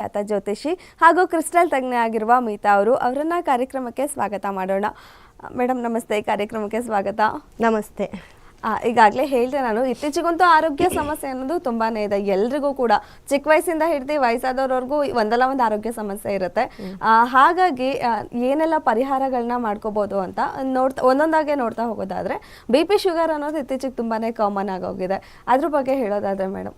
ಖ್ಯಾತ ಜ್ಯೋತಿಷಿ ಹಾಗೂ ಕ್ರಿಸ್ಟಲ್ ತಜ್ಞೆ ಆಗಿರುವ ಮೀತಾ ಅವರು ಅವರನ್ನ ಕಾರ್ಯಕ್ರಮಕ್ಕೆ ಸ್ವಾಗತ ಮಾಡೋಣ. ಮೇಡಮ್ ನಮಸ್ತೆ. ಕಾರ್ಯಕ್ರಮಕ್ಕೆ ಸ್ವಾಗತ. ನಮಸ್ತೆ. ಈಗಾಗಲೇ ಹೇಳಿದೆ ನಾನು ಇತ್ತೀಚೆಗಂತೂ ಆರೋಗ್ಯ ಸಮಸ್ಯೆ ಅನ್ನೋದು ತುಂಬಾನೇ ಇದೆ. ಎಲ್ರಿಗೂ ಕೂಡ ಚಿಕ್ಕ ವಯಸ್ಸಿಂದ ಹಿಡಿದು ವಯಸ್ಸಾದವ್ರವರೆಗೂ ಒಂದಲ್ಲ ಒಂದು ಆರೋಗ್ಯ ಸಮಸ್ಯೆ ಇರುತ್ತೆ. ಹಾಗಾಗಿ ಏನೆಲ್ಲ ಪರಿಹಾರಗಳನ್ನ ಮಾಡ್ಕೋಬಹುದು ಅಂತ ನೋಡ್ತಾ ಒಂದೊಂದಾಗೆ ನೋಡ್ತಾ ಹೋಗೋದಾದ್ರೆ ಬಿ ಪಿ ಶುಗರ್ ಅನ್ನೋದು ಇತ್ತೀಚೆಗೆ ತುಂಬಾನೇ ಕಾಮನ್ ಆಗೋಗಿದೆ. ಅದ್ರ ಬಗ್ಗೆ ಹೇಳೋದಾದ್ರೆ ಮೇಡಮ್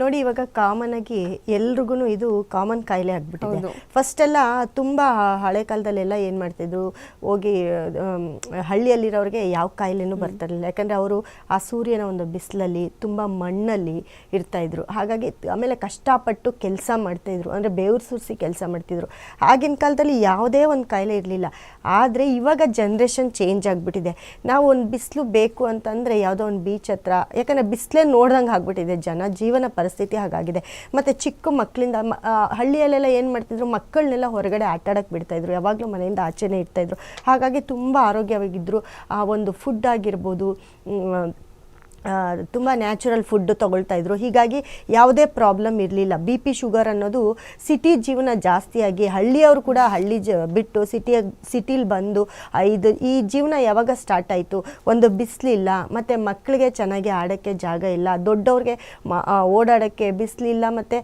ನೋಡಿ ಇವಾಗ ಕಾಮನ್ ಆಗಿ ಎಲ್ರಿಗೂ ಇದು ಕಾಮನ್ ಕಾಯಿಲೆ ಆಗ್ಬಿಟ್ಟಿದೆ. ಫಸ್ಟ್ ಎಲ್ಲ ತುಂಬ ಹಳೆ ಕಾಲದಲ್ಲೆಲ್ಲ ಏನು ಮಾಡ್ತಿದ್ರು? ಹೋಗಿ ಹಳ್ಳಿಯಲ್ಲಿರೋರಿಗೆ ಯಾವ ಕಾಯಿಲೆನೂ ಬರ್ತಿರಲಿಲ್ಲ. ಯಾಕಂದ್ರೆ ಅವರು ಆ ಸೂರ್ಯನ ಒಂದು ಬಿಸಿಲಲ್ಲಿ ತುಂಬ ಮಣ್ಣಲ್ಲಿ ಇರ್ತಾ ಇದ್ರು. ಹಾಗಾಗಿ ಆಮೇಲೆ ಕಷ್ಟಪಟ್ಟು ಕೆಲಸ ಮಾಡ್ತಾಯಿದ್ರು ಅಂದರೆ ಬೇವ್ರು ಸುರಿಸಿ ಕೆಲಸ ಮಾಡ್ತಿದ್ರು. ಆಗಿನ ಕಾಲದಲ್ಲಿ ಯಾವುದೇ ಒಂದು ಕಾಯಿಲೆ ಇರಲಿಲ್ಲ. ಆದರೆ ಇವಾಗ ಜನ್ರೇಷನ್ ಚೇಂಜ್ ಆಗಿಬಿಟ್ಟಿದೆ. ನಾವು ಒಂದು ಬಿಸಿಲು ಬೇಕು ಅಂತಂದರೆ ಯಾವುದೋ ಒಂದು ಬೀಚ್ ಹತ್ರ ಯಾಕಂದರೆ ಬಿಸಿಲೇ ನೋಡ್ದಂಗೆ ಆಗ್ಬಿಟ್ಟಿದೆ ಜನ ಜೀವನ ಪರಿಸ್ಥಿತಿ ಹಾಗಾಗಿದೆ. ಮತ್ತು ಚಿಕ್ಕ ಮಕ್ಕಳಿಂದ ಹಳ್ಳಿಯಲ್ಲೆಲ್ಲ ಏನು ಮಾಡ್ತಿದ್ರು? ಮಕ್ಕಳನ್ನೆಲ್ಲ ಹೊರಗಡೆ ಆಟಾಡಕ್ಕೆ ಬಿಡ್ತಾಯಿದ್ರು ಯಾವಾಗಲೂ ಮನೆಯಿಂದ ಆಚೆನೇ ಇಡ್ತಾಯಿದ್ರು ಹಾಗಾಗಿ ತುಂಬ ಆರೋಗ್ಯವಾಗಿದ್ದರು ಆ, ಒಂದು ಫುಡ್ ಆಗಿರ್ಬೋದು ತುಂಬ ನ್ಯಾಚುರಲ್ ಫುಡ್ ತಗೊಳ್ತಾ ಇದ್ರು. ಹೀಗಾಗಿ ಯಾವುದೇ ಪ್ರಾಬ್ಲಮ್ ಇರಲಿಲ್ಲ. ಬಿ ಪಿ ಶುಗರ್ ಅನ್ನೋದು ಸಿಟಿ ಜೀವನ ಜಾಸ್ತಿಯಾಗಿ ಹಳ್ಳಿಯವರು ಕೂಡ ಹಳ್ಳಿ ಜ, ಬಿಟ್ಟು ಸಿಟಿಯ, ಸಿಟಿಲಿ ಬಂದು ಇದು ಈ ಜೀವನ ಯಾವಾಗ ಸ್ಟಾರ್ಟ್ ಆಯಿತು? ಒಂದು ಬಿಸಿಲಿಲ್ಲ, ಮತ್ತು ಮಕ್ಕಳಿಗೆ ಚೆನ್ನಾಗಿ ಆಡೋಕ್ಕೆ ಜಾಗ ಇಲ್ಲ, ದೊಡ್ಡವ್ರಿಗೆ ಮ ಓಡಾಡೋಕ್ಕೆ ಬಿಸಿಲಿಲ್ಲ ಮತ್ತು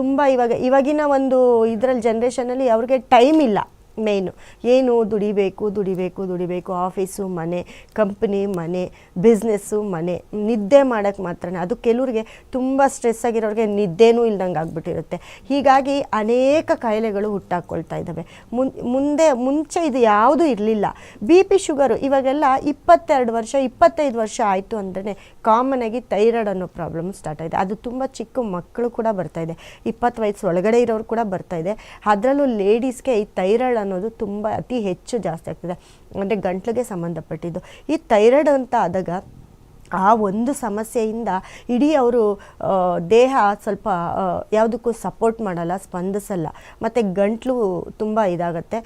ತುಂಬ ಇವಾಗ, ಇವಾಗಿನ ಒಂದು ಇದರಲ್ಲಿ ಜನ್ರೇಷನಲ್ಲಿ ಅವ್ರಿಗೆ ಟೈಮ್ ಇಲ್ಲ. ಮೇಯ್ನು ಏನು ದುಡಿಬೇಕು ದುಡಿಬೇಕು ದುಡಿಬೇಕು ಆಫೀಸು ಮನೆ ಕಂಪ್ನಿ ಮನೆ ಬಿಸ್ನೆಸ್ಸು ಮನೆ, ನಿದ್ದೆ ಮಾಡೋಕ್ಕೆ ಮಾತ್ರನೇ. ಅದು ಕೆಲವ್ರಿಗೆ ತುಂಬ ಸ್ಟ್ರೆಸ್ ಆಗಿರೋರಿಗೆ ನಿದ್ದೆನೂ ಇಲ್ದಂಗೆ ಆಗ್ಬಿಟ್ಟಿರುತ್ತೆ. ಹೀಗಾಗಿ ಅನೇಕ ಕಾಯಿಲೆಗಳು ಹುಟ್ಟಾಕ್ಕೊಳ್ತಾ ಇದ್ದಾವೆ ಮುನ್, ಮುಂದೆ, ಮುಂಚೆ ಇದು ಯಾವುದೂ ಇರಲಿಲ್ಲ. ಬಿ ಪಿ ಶುಗರು ಇವಾಗೆಲ್ಲ ಇಪ್ಪತ್ತೆರಡು ವರ್ಷ, ಇಪ್ಪತ್ತೈದು ವರ್ಷ ಆಯಿತು ಅಂದ್ರೆ ಕಾಮನ್ ಆಗಿ ಥೈರಾಯ್ಡ್ ಅನ್ನೋ ಪ್ರಾಬ್ಲಮ್ ಸ್ಟಾರ್ಟ್ ಆಗಿದೆ. ಅದು ತುಂಬ ಚಿಕ್ಕ ಮಕ್ಕಳು ಕೂಡ ಬರ್ತಾ ಇದೆ. ಇಪ್ಪತ್ತು ವಯಸ್ಸು ಒಳಗಡೆ ಇರೋರು ಕೂಡ ಬರ್ತಾ ಇದೆ. ಅದರಲ್ಲೂ ಲೇಡೀಸ್ಗೆ ಈ ಥೈರಾಯ್ಡ್ ಅನ್ನೋದು ತುಂಬ ಅತಿ ಹೆಚ್ಚು ಜಾಸ್ತಿ ಆಗ್ತಿದೆ. ಅಂದರೆ ಗಂಟ್ಲಿಗೆ ಸಂಬಂಧಪಟ್ಟಿದ್ದು. ಈ ಥೈರಾಯ್ಡ್ ಅಂತ ಆದಾಗ ಆ ಒಂದು ಸಮಸ್ಯೆಯಿಂದ ಇಡೀ ಅವರು ದೇಹ ಸ್ವಲ್ಪ ಯಾವುದಕ್ಕೂ ಸಪೋರ್ಟ್ ಮಾಡಲ್ಲ, ಸ್ಪಂದಿಸಲ್ಲ. ಮತ್ತು ಗಂಟ್ಲು ತುಂಬ ಇದಾಗುತ್ತೆ.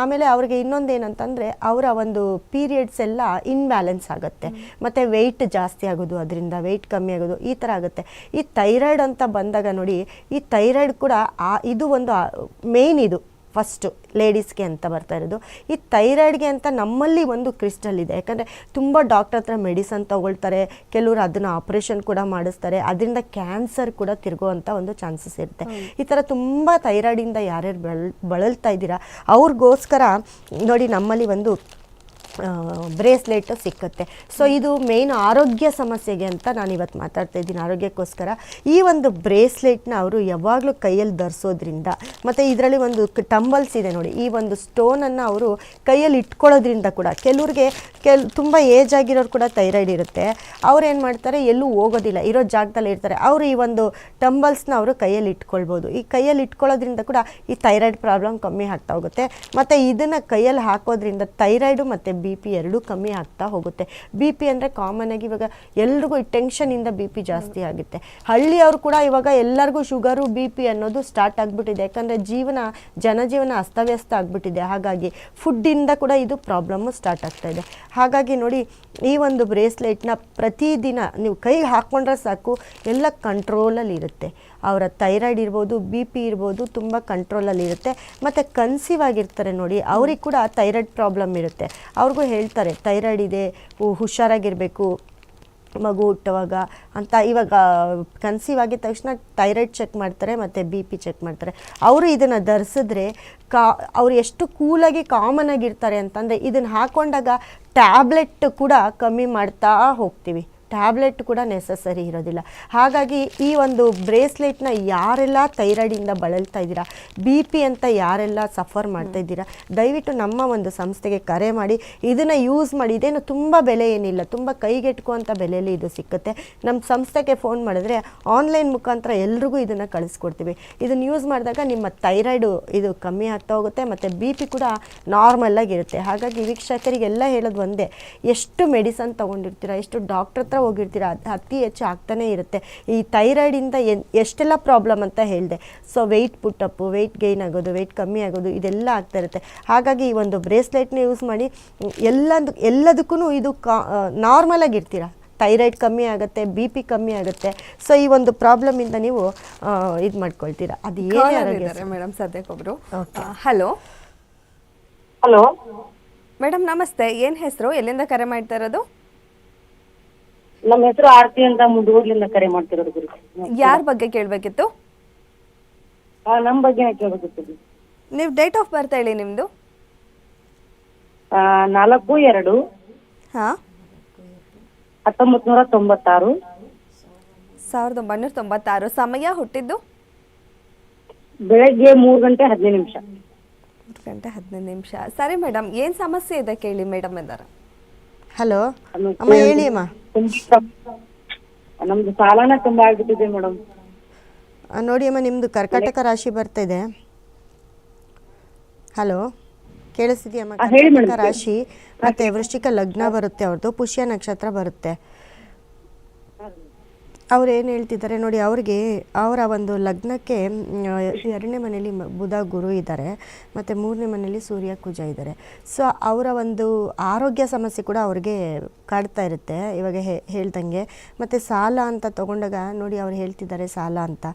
ಆಮೇಲೆ ಅವ್ರಿಗೆ ಇನ್ನೊಂದು ಏನಂತಂದರೆ ಅವರ ಒಂದು ಪೀರಿಯಡ್ಸ್ ಎಲ್ಲ ಇನ್ಬ್ಯಾಲೆನ್ಸ್ ಆಗುತ್ತೆ. ಮತ್ತು ವೆಯ್ಟ್ ಜಾಸ್ತಿ ಆಗೋದು, ಅದರಿಂದ ವೆಯ್ಟ್ ಕಮ್ಮಿ ಆಗೋದು, ಈ ಥರ ಆಗುತ್ತೆ. ಈ ಥೈರಾಯ್ಡ್ ಅಂತ ಬಂದಾಗ ನೋಡಿ, ಈ ಥೈರಾಯ್ಡ್ ಕೂಡ ಆ, ಇದು ಒಂದು ಮೇಯ್ನ್ ಇದು. ಫಸ್ಟು ಲೇಡೀಸ್ಗೆ ಅಂತ ಬರ್ತಾ ಇರೋದು. ಈ ಥೈರಾಯ್ಡ್ಗೆ ಅಂತ ನಮ್ಮಲ್ಲಿ ಒಂದು ಕ್ರಿಸ್ಟಲ್ ಇದೆ. ಯಾಕಂದರೆ ತುಂಬ ಡಾಕ್ಟರ್ ಹತ್ರ ಮೆಡಿಸನ್ ತೊಗೊಳ್ತಾರೆ. ಕೆಲವರು ಅದನ್ನು ಆಪ್ರೇಷನ್ ಕೂಡ ಮಾಡಿಸ್ತಾರೆ. ಅದರಿಂದ ಕ್ಯಾನ್ಸರ್ ಕೂಡ ತಿರುಗುವಂಥ ಒಂದು ಚಾನ್ಸಸ್ ಇರುತ್ತೆ. ಈ ಥರ ತುಂಬ ಥೈರಾಯ್ಡಿಂದ ಯಾರ್ಯಾರು ಬಳ ಬಳಲ್ತಾ ಇದ್ದೀರಾ? ಅವ್ರಿಗೋಸ್ಕರ ನೋಡಿ ನಮ್ಮಲ್ಲಿ ಒಂದು ಬ್ರೇಸ್ಲೆಟ್ ಸಿಕ್ಕುತ್ತೆ. ಸೊ ಇದು ಮೇನ್ ಆರೋಗ್ಯ ಸಮಸ್ಯೆಗೆ ಅಂತ ನಾನು ಇವತ್ತು ಮಾತಾಡ್ತಾ ಇದ್ದೀನಿ. ಆರೋಗ್ಯಕ್ಕೋಸ್ಕರ ಈ ಒಂದು ಬ್ರೇಸ್ಲೆಟ್ನ ಅವರು ಯಾವಾಗಲೂ ಕೈಯಲ್ಲಿ ಧರಿಸೋದ್ರಿಂದ ಮತ್ತು ಇದರಲ್ಲಿ ಒಂದು ಟಂಬಲ್ಸ್ ಇದೆ ನೋಡಿ. ಈ ಒಂದು ಸ್ಟೋನನ್ನು ಅವರು ಕೈಯಲ್ಲಿ ಇಟ್ಕೊಳ್ಳೋದ್ರಿಂದ ಕೂಡ ಕೆಲವ್ರಿಗೆ ಕೆಲ್, ತುಂಬ ಏಜ್ ಆಗಿರೋರು ಕೂಡ ಥೈರಾಯ್ಡ್ ಇರುತ್ತೆ. ಅವ್ರು ಏನು ಮಾಡ್ತಾರೆ? ಎಲ್ಲೂ ಹೋಗೋದಿಲ್ಲ. ಇರೋ ಜಾಗದಲ್ಲಿ ಇರ್ತಾರೆ. ಅವರು ಈ ಒಂದು ಟಂಬಲ್ಸ್ನ ಅವರು ಕೈಯಲ್ಲಿ ಇಟ್ಕೊಳ್ಬೋದು. ಈ ಕೈಯಲ್ಲಿ ಇಟ್ಕೊಳ್ಳೋದ್ರಿಂದ ಕೂಡ ಈ ಥೈರಾಯ್ಡ್ ಪ್ರಾಬ್ಲಮ್ ಕಮ್ಮಿ ಆಗ್ತಾ ಹೋಗುತ್ತೆ. ಮತ್ತು ಇದನ್ನು ಕೈಯಲ್ಲಿ ಹಾಕೋದ್ರಿಂದ ಥೈರಾಯ್ಡು ಮತ್ತು ಬಿ ಪಿ ಎರಡೂ ಕಮ್ಮಿ ಆಗ್ತಾ ಹೋಗುತ್ತೆ. ಬಿ ಪಿ ಅಂದರೆ ಕಾಮನ್ ಆಗಿ ಇವಾಗ ಎಲ್ರಿಗೂ ಟೆನ್ಷನಿಂದ ಬಿ ಪಿ ಜಾಸ್ತಿ ಆಗುತ್ತೆ. ಹಳ್ಳಿಯವರು ಕೂಡ ಇವಾಗ ಎಲ್ಲರಿಗೂ ಶುಗರು ಬಿ ಪಿ ಅನ್ನೋದು ಸ್ಟಾರ್ಟ್ ಆಗಿಬಿಟ್ಟಿದೆ. ಯಾಕಂದರೆ ಜೀವನ, ಜನಜೀವನ ಅಸ್ತವ್ಯಸ್ತ ಆಗಿಬಿಟ್ಟಿದೆ. ಹಾಗಾಗಿ ಫುಡ್ಡಿಂದ ಕೂಡ ಇದು ಪ್ರಾಬ್ಲಮ್ಮು ಸ್ಟಾರ್ಟ್ ಆಗ್ತಾ ಇದೆ. ಹಾಗಾಗಿ ನೋಡಿ, ಈ ಒಂದು ಬ್ರೇಸ್ಲೆಟ್ನ ಪ್ರತಿದಿನ ನೀವು ಕೈಗೆ ಹಾಕ್ಕೊಂಡ್ರೆ ಸಾಕು, ಎಲ್ಲ ಕಂಟ್ರೋಲಲ್ಲಿ ಇರುತ್ತೆ. ಅವರ ಥೈರಾಯ್ಡ್ ಇರ್ಬೋದು ಬಿ ಪಿ ಇರ್ಬೋದು ತುಂಬ ಕಂಟ್ರೋಲಲ್ಲಿ ಇರುತ್ತೆ. ಮತ್ತು ಕನ್ಸೀವ್ ಆಗಿರ್ತಾರೆ ನೋಡಿ, ಅವ್ರಿಗೆ ಕೂಡ ಥೈರಾಯ್ಡ್ ಪ್ರಾಬ್ಲಮ್ ಇರುತ್ತೆ. ಅವ್ರಿಗೂ ಹೇಳ್ತಾರೆ ಥೈರಾಯ್ಡ್ ಇದೆ ಹುಷಾರಾಗಿರಬೇಕು, ಮಗು ಹುಟ್ಟುವಾಗ ಅಂತ. ಇವಾಗ ಕನ್ಸೀವ್ ಆಗಿದ ತಕ್ಷಣ ಥೈರಾಯ್ಡ್ ಚೆಕ್ ಮಾಡ್ತಾರೆ, ಮತ್ತು ಬಿ ಪಿ ಚೆಕ್ ಮಾಡ್ತಾರೆ. ಅವರು ಇದನ್ನು ಧರಿಸಿದ್ರೆ ಕಾ ಅವ್ರು ಎಷ್ಟು ಕೂಲಾಗಿ ಕಾಮನ್ ಆಗಿರ್ತಾರೆ ಅಂತಂದರೆ, ಇದನ್ನು ಹಾಕೊಂಡಾಗ ಟ್ಯಾಬ್ಲೆಟ್ ಕೂಡ ಕಮ್ಮಿ ಮಾಡ್ತಾ ಹೋಗ್ತೀವಿ. ಟ್ಯಾಬ್ಲೆಟ್ ಕೂಡ ನೆಸಸರಿ ಇರೋದಿಲ್ಲ. ಹಾಗಾಗಿ ಈ ಒಂದು ಬ್ರೇಸ್ಲೆಟ್ನ ಯಾರೆಲ್ಲ ಥೈರಾಯ್ಡಿಂದ ಬಳಲ್ತಾ ಇದ್ದೀರಾ ಬಿ ಪಿ ಅಂತ ಯಾರೆಲ್ಲ ಸಫರ್ ಮಾಡ್ತಾ ಇದ್ದೀರಾ, ದಯವಿಟ್ಟು ನಮ್ಮ ಒಂದು ಸಂಸ್ಥೆಗೆ ಕರೆ ಮಾಡಿ, ಇದನ್ನು ಯೂಸ್ ಮಾಡಿ. ಇದೇನು ತುಂಬ ಬೆಲೆ ಏನಿಲ್ಲ, ತುಂಬ ಕೈಗೆಟ್ಕುವಂಥ ಬೆಲೆಯಲ್ಲಿ ಇದು ಸಿಕ್ಕುತ್ತೆ. ನಮ್ಮ ಸಂಸ್ಥೆಗೆ ಫೋನ್ ಮಾಡಿದ್ರೆ ಆನ್ಲೈನ್ ಮುಖಾಂತರ ಎಲ್ರಿಗೂ ಇದನ್ನು ಕಳಿಸ್ಕೊಡ್ತೀವಿ. ಇದನ್ನು ಯೂಸ್ ಮಾಡಿದಾಗ ನಿಮ್ಮ ಥೈರಾಯ್ಡು ಇದು ಕಮ್ಮಿ ಆಗ್ತಾ ಹೋಗುತ್ತೆ, ಮತ್ತು ಬಿ ಪಿ ಕೂಡ ನಾರ್ಮಲ್ಲಾಗಿರುತ್ತೆ ಹಾಗಾಗಿ ವೀಕ್ಷಕರಿಗೆಲ್ಲ ಹೇಳೋದು ಒಂದೇ, ಎಷ್ಟು ಮೆಡಿಸನ್ ತೊಗೊಂಡಿರ್ತೀರಾ, ಎಷ್ಟು ಡಾಕ್ಟ್ರ್ ಹತ್ರ ಹೋಗಿರ್ತೀರಾ? ಅದು ಅತಿ ಹೆಚ್ಚು ಆಗ್ತಾನೇ ಇರುತ್ತೆ. ಈ ಥೈರಾಯ್ಡಿಂದ ಎನ್ ಎಷ್ಟೆಲ್ಲ ಪ್ರಾಬ್ಲಮ್ ಅಂತ ಹೇಳಿದೆ. ಸೊ ವೆಯ್ಟ್ ಪುಟ್ಟಪ್ಪು ವೆಯ್ಟ್ ಗೈನ್ ಆಗೋದು ವೆಯ್ಟ್ ಕಮ್ಮಿ ಆಗೋದು ಇದೆಲ್ಲ ಆಗ್ತಾ ಇರುತ್ತೆ. ಹಾಗಾಗಿ ಈ ಒಂದು ಬ್ರೇಸ್ಲೆಟ್ನ ಯೂಸ್ ಮಾಡಿ ಎಲ್ಲದು ಎಲ್ಲದಕ್ಕೂ ಇದು ಕಾ ನಾರ್ಮಲ್ ಆಗಿರ್ತೀರ. ಥೈರಾಯ್ಡ್ ಕಮ್ಮಿ ಆಗುತ್ತೆ ಬಿ ಪಿ ಕಮ್ಮಿ ಆಗುತ್ತೆ. ಸೊ ಈ ಒಂದು ಪ್ರಾಬ್ಲಮ್ ಇಂದ ನೀವು ಇದು ಮಾಡ್ಕೊಳ್ತೀರಾ. ಅದು ಏನೇ ಮೇಡಮ್ ಸದ್ಯಕ್ಕೊಬ್ರು. ಹಲೋ. ಹಲೋ. ಮೇಡಮ್ ನಮಸ್ತೆ. ಏನ್ ಹೆಸರು? ಎಲ್ಲಿಂದ ಕರೆ ಮಾಡ್ತಾ ಇರೋದು? ನಮ್ಮ ಹೆಸರು ಆರತಿ ಅಂತ ಮುಂದೂರ್ಲಿಂದ ಕರೆ ಮಾಡ್ತಿರೋದು ಗುರು ಯಾರ ಬಗ್ಗೆ ಕೇಳಬೇಕಿತ್ತು? ಆ, ನಮ್ ಬಗ್ಗೆ ಕೇಳಬೇಕಿತ್ತು ನೀವು ಡೇಟ್ ಆಫ್ ಬರ್ತ್ ಹೇಳಿ ನಿಮ್ದು? ಆ, ನಾಲ್ಕು ಎರಡು ಹಾ. ಹತ್ತೊಂಬತ್ ನೂರ ತೊಂಬತ್ತಾರು. ಸಾವಿರದ ಒಂಬೈನೂರ ತೊಂಬತ್ತಾರು. ಸಮಯ ಹುಟ್ಟಿದ್ದು? ಬೆಳಗ್ಗೆ ಮೂರು ಗಂಟೆ ಹದಿನೈದು ನಿಮಿಷ. ಮೂರು ಗಂಟೆ ಹದಿನೈದು ನಿಮಿಷ. ಸರಿ ಮೇಡಮ್ ಏನ್ ಸಮಸ್ಯೆ ಇದೆ ಕೇಳಿ ಮೇಡಮ್ ಇದ್ದಾರೆ ಹಲೋ ಅಮ್ಮ ಹೇಳಿ ಅಮ್ಮ. ನಮ್ದು ಸಾಲನ ತುಂಬಾ ಆಗ್ಬಿಟ್ಟಿದೆ ಮೇಡಮ್. ನೋಡಿ ಅಮ್ಮ ನಿಮ್ಮದು ಕರ್ಕಾಟಕ ರಾಶಿ ಬರ್ತಾ ಇದೆ. ಹಲೋ ಕೇಳಿಸ್ತಿದ್ಯಮ್ಮ ಅಮ್ಮ? ಕರ್ಕಾಟಕ ರಾಶಿ ಮತ್ತೆ ವೃಶ್ಚಿಕ ಲಗ್ನ ಬರುತ್ತೆ ಅವ್ರದ್ದು. ಪುಷ್ಯ ನಕ್ಷತ್ರ ಬರುತ್ತೆ. ಅವ್ರು ಏನು ಹೇಳ್ತಿದ್ದಾರೆ ನೋಡಿ, ಅವ್ರಿಗೆ ಅವರ ಒಂದು ಲಗ್ನಕ್ಕೆ ಎರಡನೇ ಮನೇಲಿ ಬುಧ ಗುರು ಇದ್ದಾರೆ, ಮತ್ತು ಮೂರನೇ ಮನೇಲಿ ಸೂರ್ಯ ಕುಜ ಇದ್ದಾರೆ. ಸೊ, ಅವರ ಒಂದು ಆರೋಗ್ಯ ಸಮಸ್ಯೆ ಕೂಡ ಅವ್ರಿಗೆ ಕಾಡ್ತಾ ಇರುತ್ತೆ, ಇವಾಗ ಹೇಳ್ದಂಗೆ. ಮತ್ತು ಸಾಲ ಅಂತ ತಗೊಂಡಾಗ ನೋಡಿ, ಅವ್ರು ಹೇಳ್ತಿದ್ದಾರೆ ಸಾಲ ಅಂತ.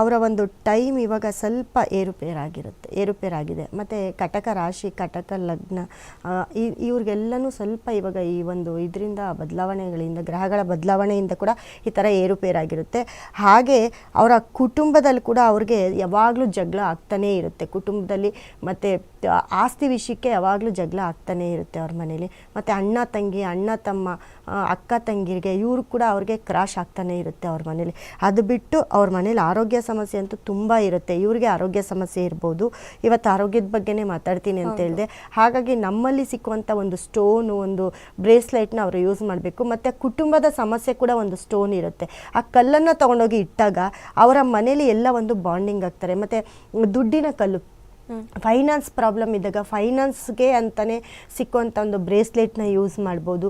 ಅವರ ಒಂದು ಟೈಮ್ ಇವಾಗ ಸ್ವಲ್ಪ ಏರುಪೇರಾಗಿರುತ್ತೆ, ಏರುಪೇರಾಗಿದೆ. ಮತ್ತು ಕಟಕ ರಾಶಿ, ಕಟಕ ಲಗ್ನ ಇವ್ರಿಗೆಲ್ಲನೂ ಸ್ವಲ್ಪ ಇವಾಗ ಈ ಒಂದು ಇದರಿಂದ ಬದಲಾವಣೆಗಳಿಂದ, ಗ್ರಹಗಳ ಬದಲಾವಣೆಯಿಂದ ಕೂಡ ಈ ಥರ ಏರುಪೇರಾಗಿರುತ್ತೆ ಹಾಗೆ ಅವರ ಕುಟುಂಬದಲ್ಲಿ ಕೂಡ ಅವ್ರಿಗೆ ಯಾವಾಗಲೂ ಜಗಳ ಆಗ್ತಾನೇ ಇರುತ್ತೆ. ಕುಟುಂಬದಲ್ಲಿ ಮತ್ತು ಆಸ್ತಿ ವಿಷಯಕ್ಕೆ ಯಾವಾಗಲೂ ಜಗಳ ಆಗ್ತಾನೇ ಇರುತ್ತೆ ಅವ್ರ ಮನೇಲಿ. ಮತ್ತು ಅಣ್ಣ ತಂಗಿ ಅಣ್ಣ ತಮ್ಮ ಅಕ್ಕ ತಂಗಿರಿಗೆ ಇವರು ಕೂಡ ಅವ್ರಿಗೆ ಕ್ರಾಶ್ ಆಗ್ತಾನೇ ಇರುತ್ತೆ ಅವ್ರ ಮನೇಲಿ. ಅದು ಬಿಟ್ಟು ಅವ್ರ ಮನೇಲಿ ಆರೋಗ್ಯ ಸಮಸ್ಯೆ ಅಂತೂ ತುಂಬ ಇರುತ್ತೆ. ಇವ್ರಿಗೆ ಆರೋಗ್ಯ ಸಮಸ್ಯೆ ಇರ್ಬೋದು. ಇವತ್ತು ಆರೋಗ್ಯದ ಬಗ್ಗೆನೇ ಮಾತಾಡ್ತೀನಿ ಅಂತ ಹೇಳಿದೆ. ಹಾಗಾಗಿ ನಮ್ಮಲ್ಲಿ ಸಿಕ್ಕುವಂಥ ಒಂದು ಸ್ಟೋನು ಒಂದು ಬ್ರೇಸ್ಲೈಟ್ನ ಅವರು ಯೂಸ್ ಮಾಡಬೇಕು. ಮತ್ತು ಕುಟುಂಬದ ಸಮಸ್ಯೆ ಕೂಡ ಒಂದು ಸ್ಟೋನ್ ಇರುತ್ತೆ. ಆ ಕಲ್ಲನ್ನು ತೊಗೊಂಡೋಗಿ ಇಟ್ಟಾಗ ಅವರ ಮನೇಲಿ ಎಲ್ಲ ಒಂದು ಬಾಂಡಿಂಗ್ ಆಗ್ತಾರೆ. ಮತ್ತು ದುಡ್ಡಿನ ಕಲ್ಲು ಫೈನಾನ್ಸ್ ಪ್ರಾಬ್ಲಮ್ ಇದ್ದಾಗ ಫೈನಾನ್ಸ್ಗೆ ಅಂತಲೇ ಸಿಕ್ಕುವಂಥ ಒಂದು ಬ್ರೇಸ್ಲೆಟ್ನ ಯೂಸ್ ಮಾಡ್ಬೋದು.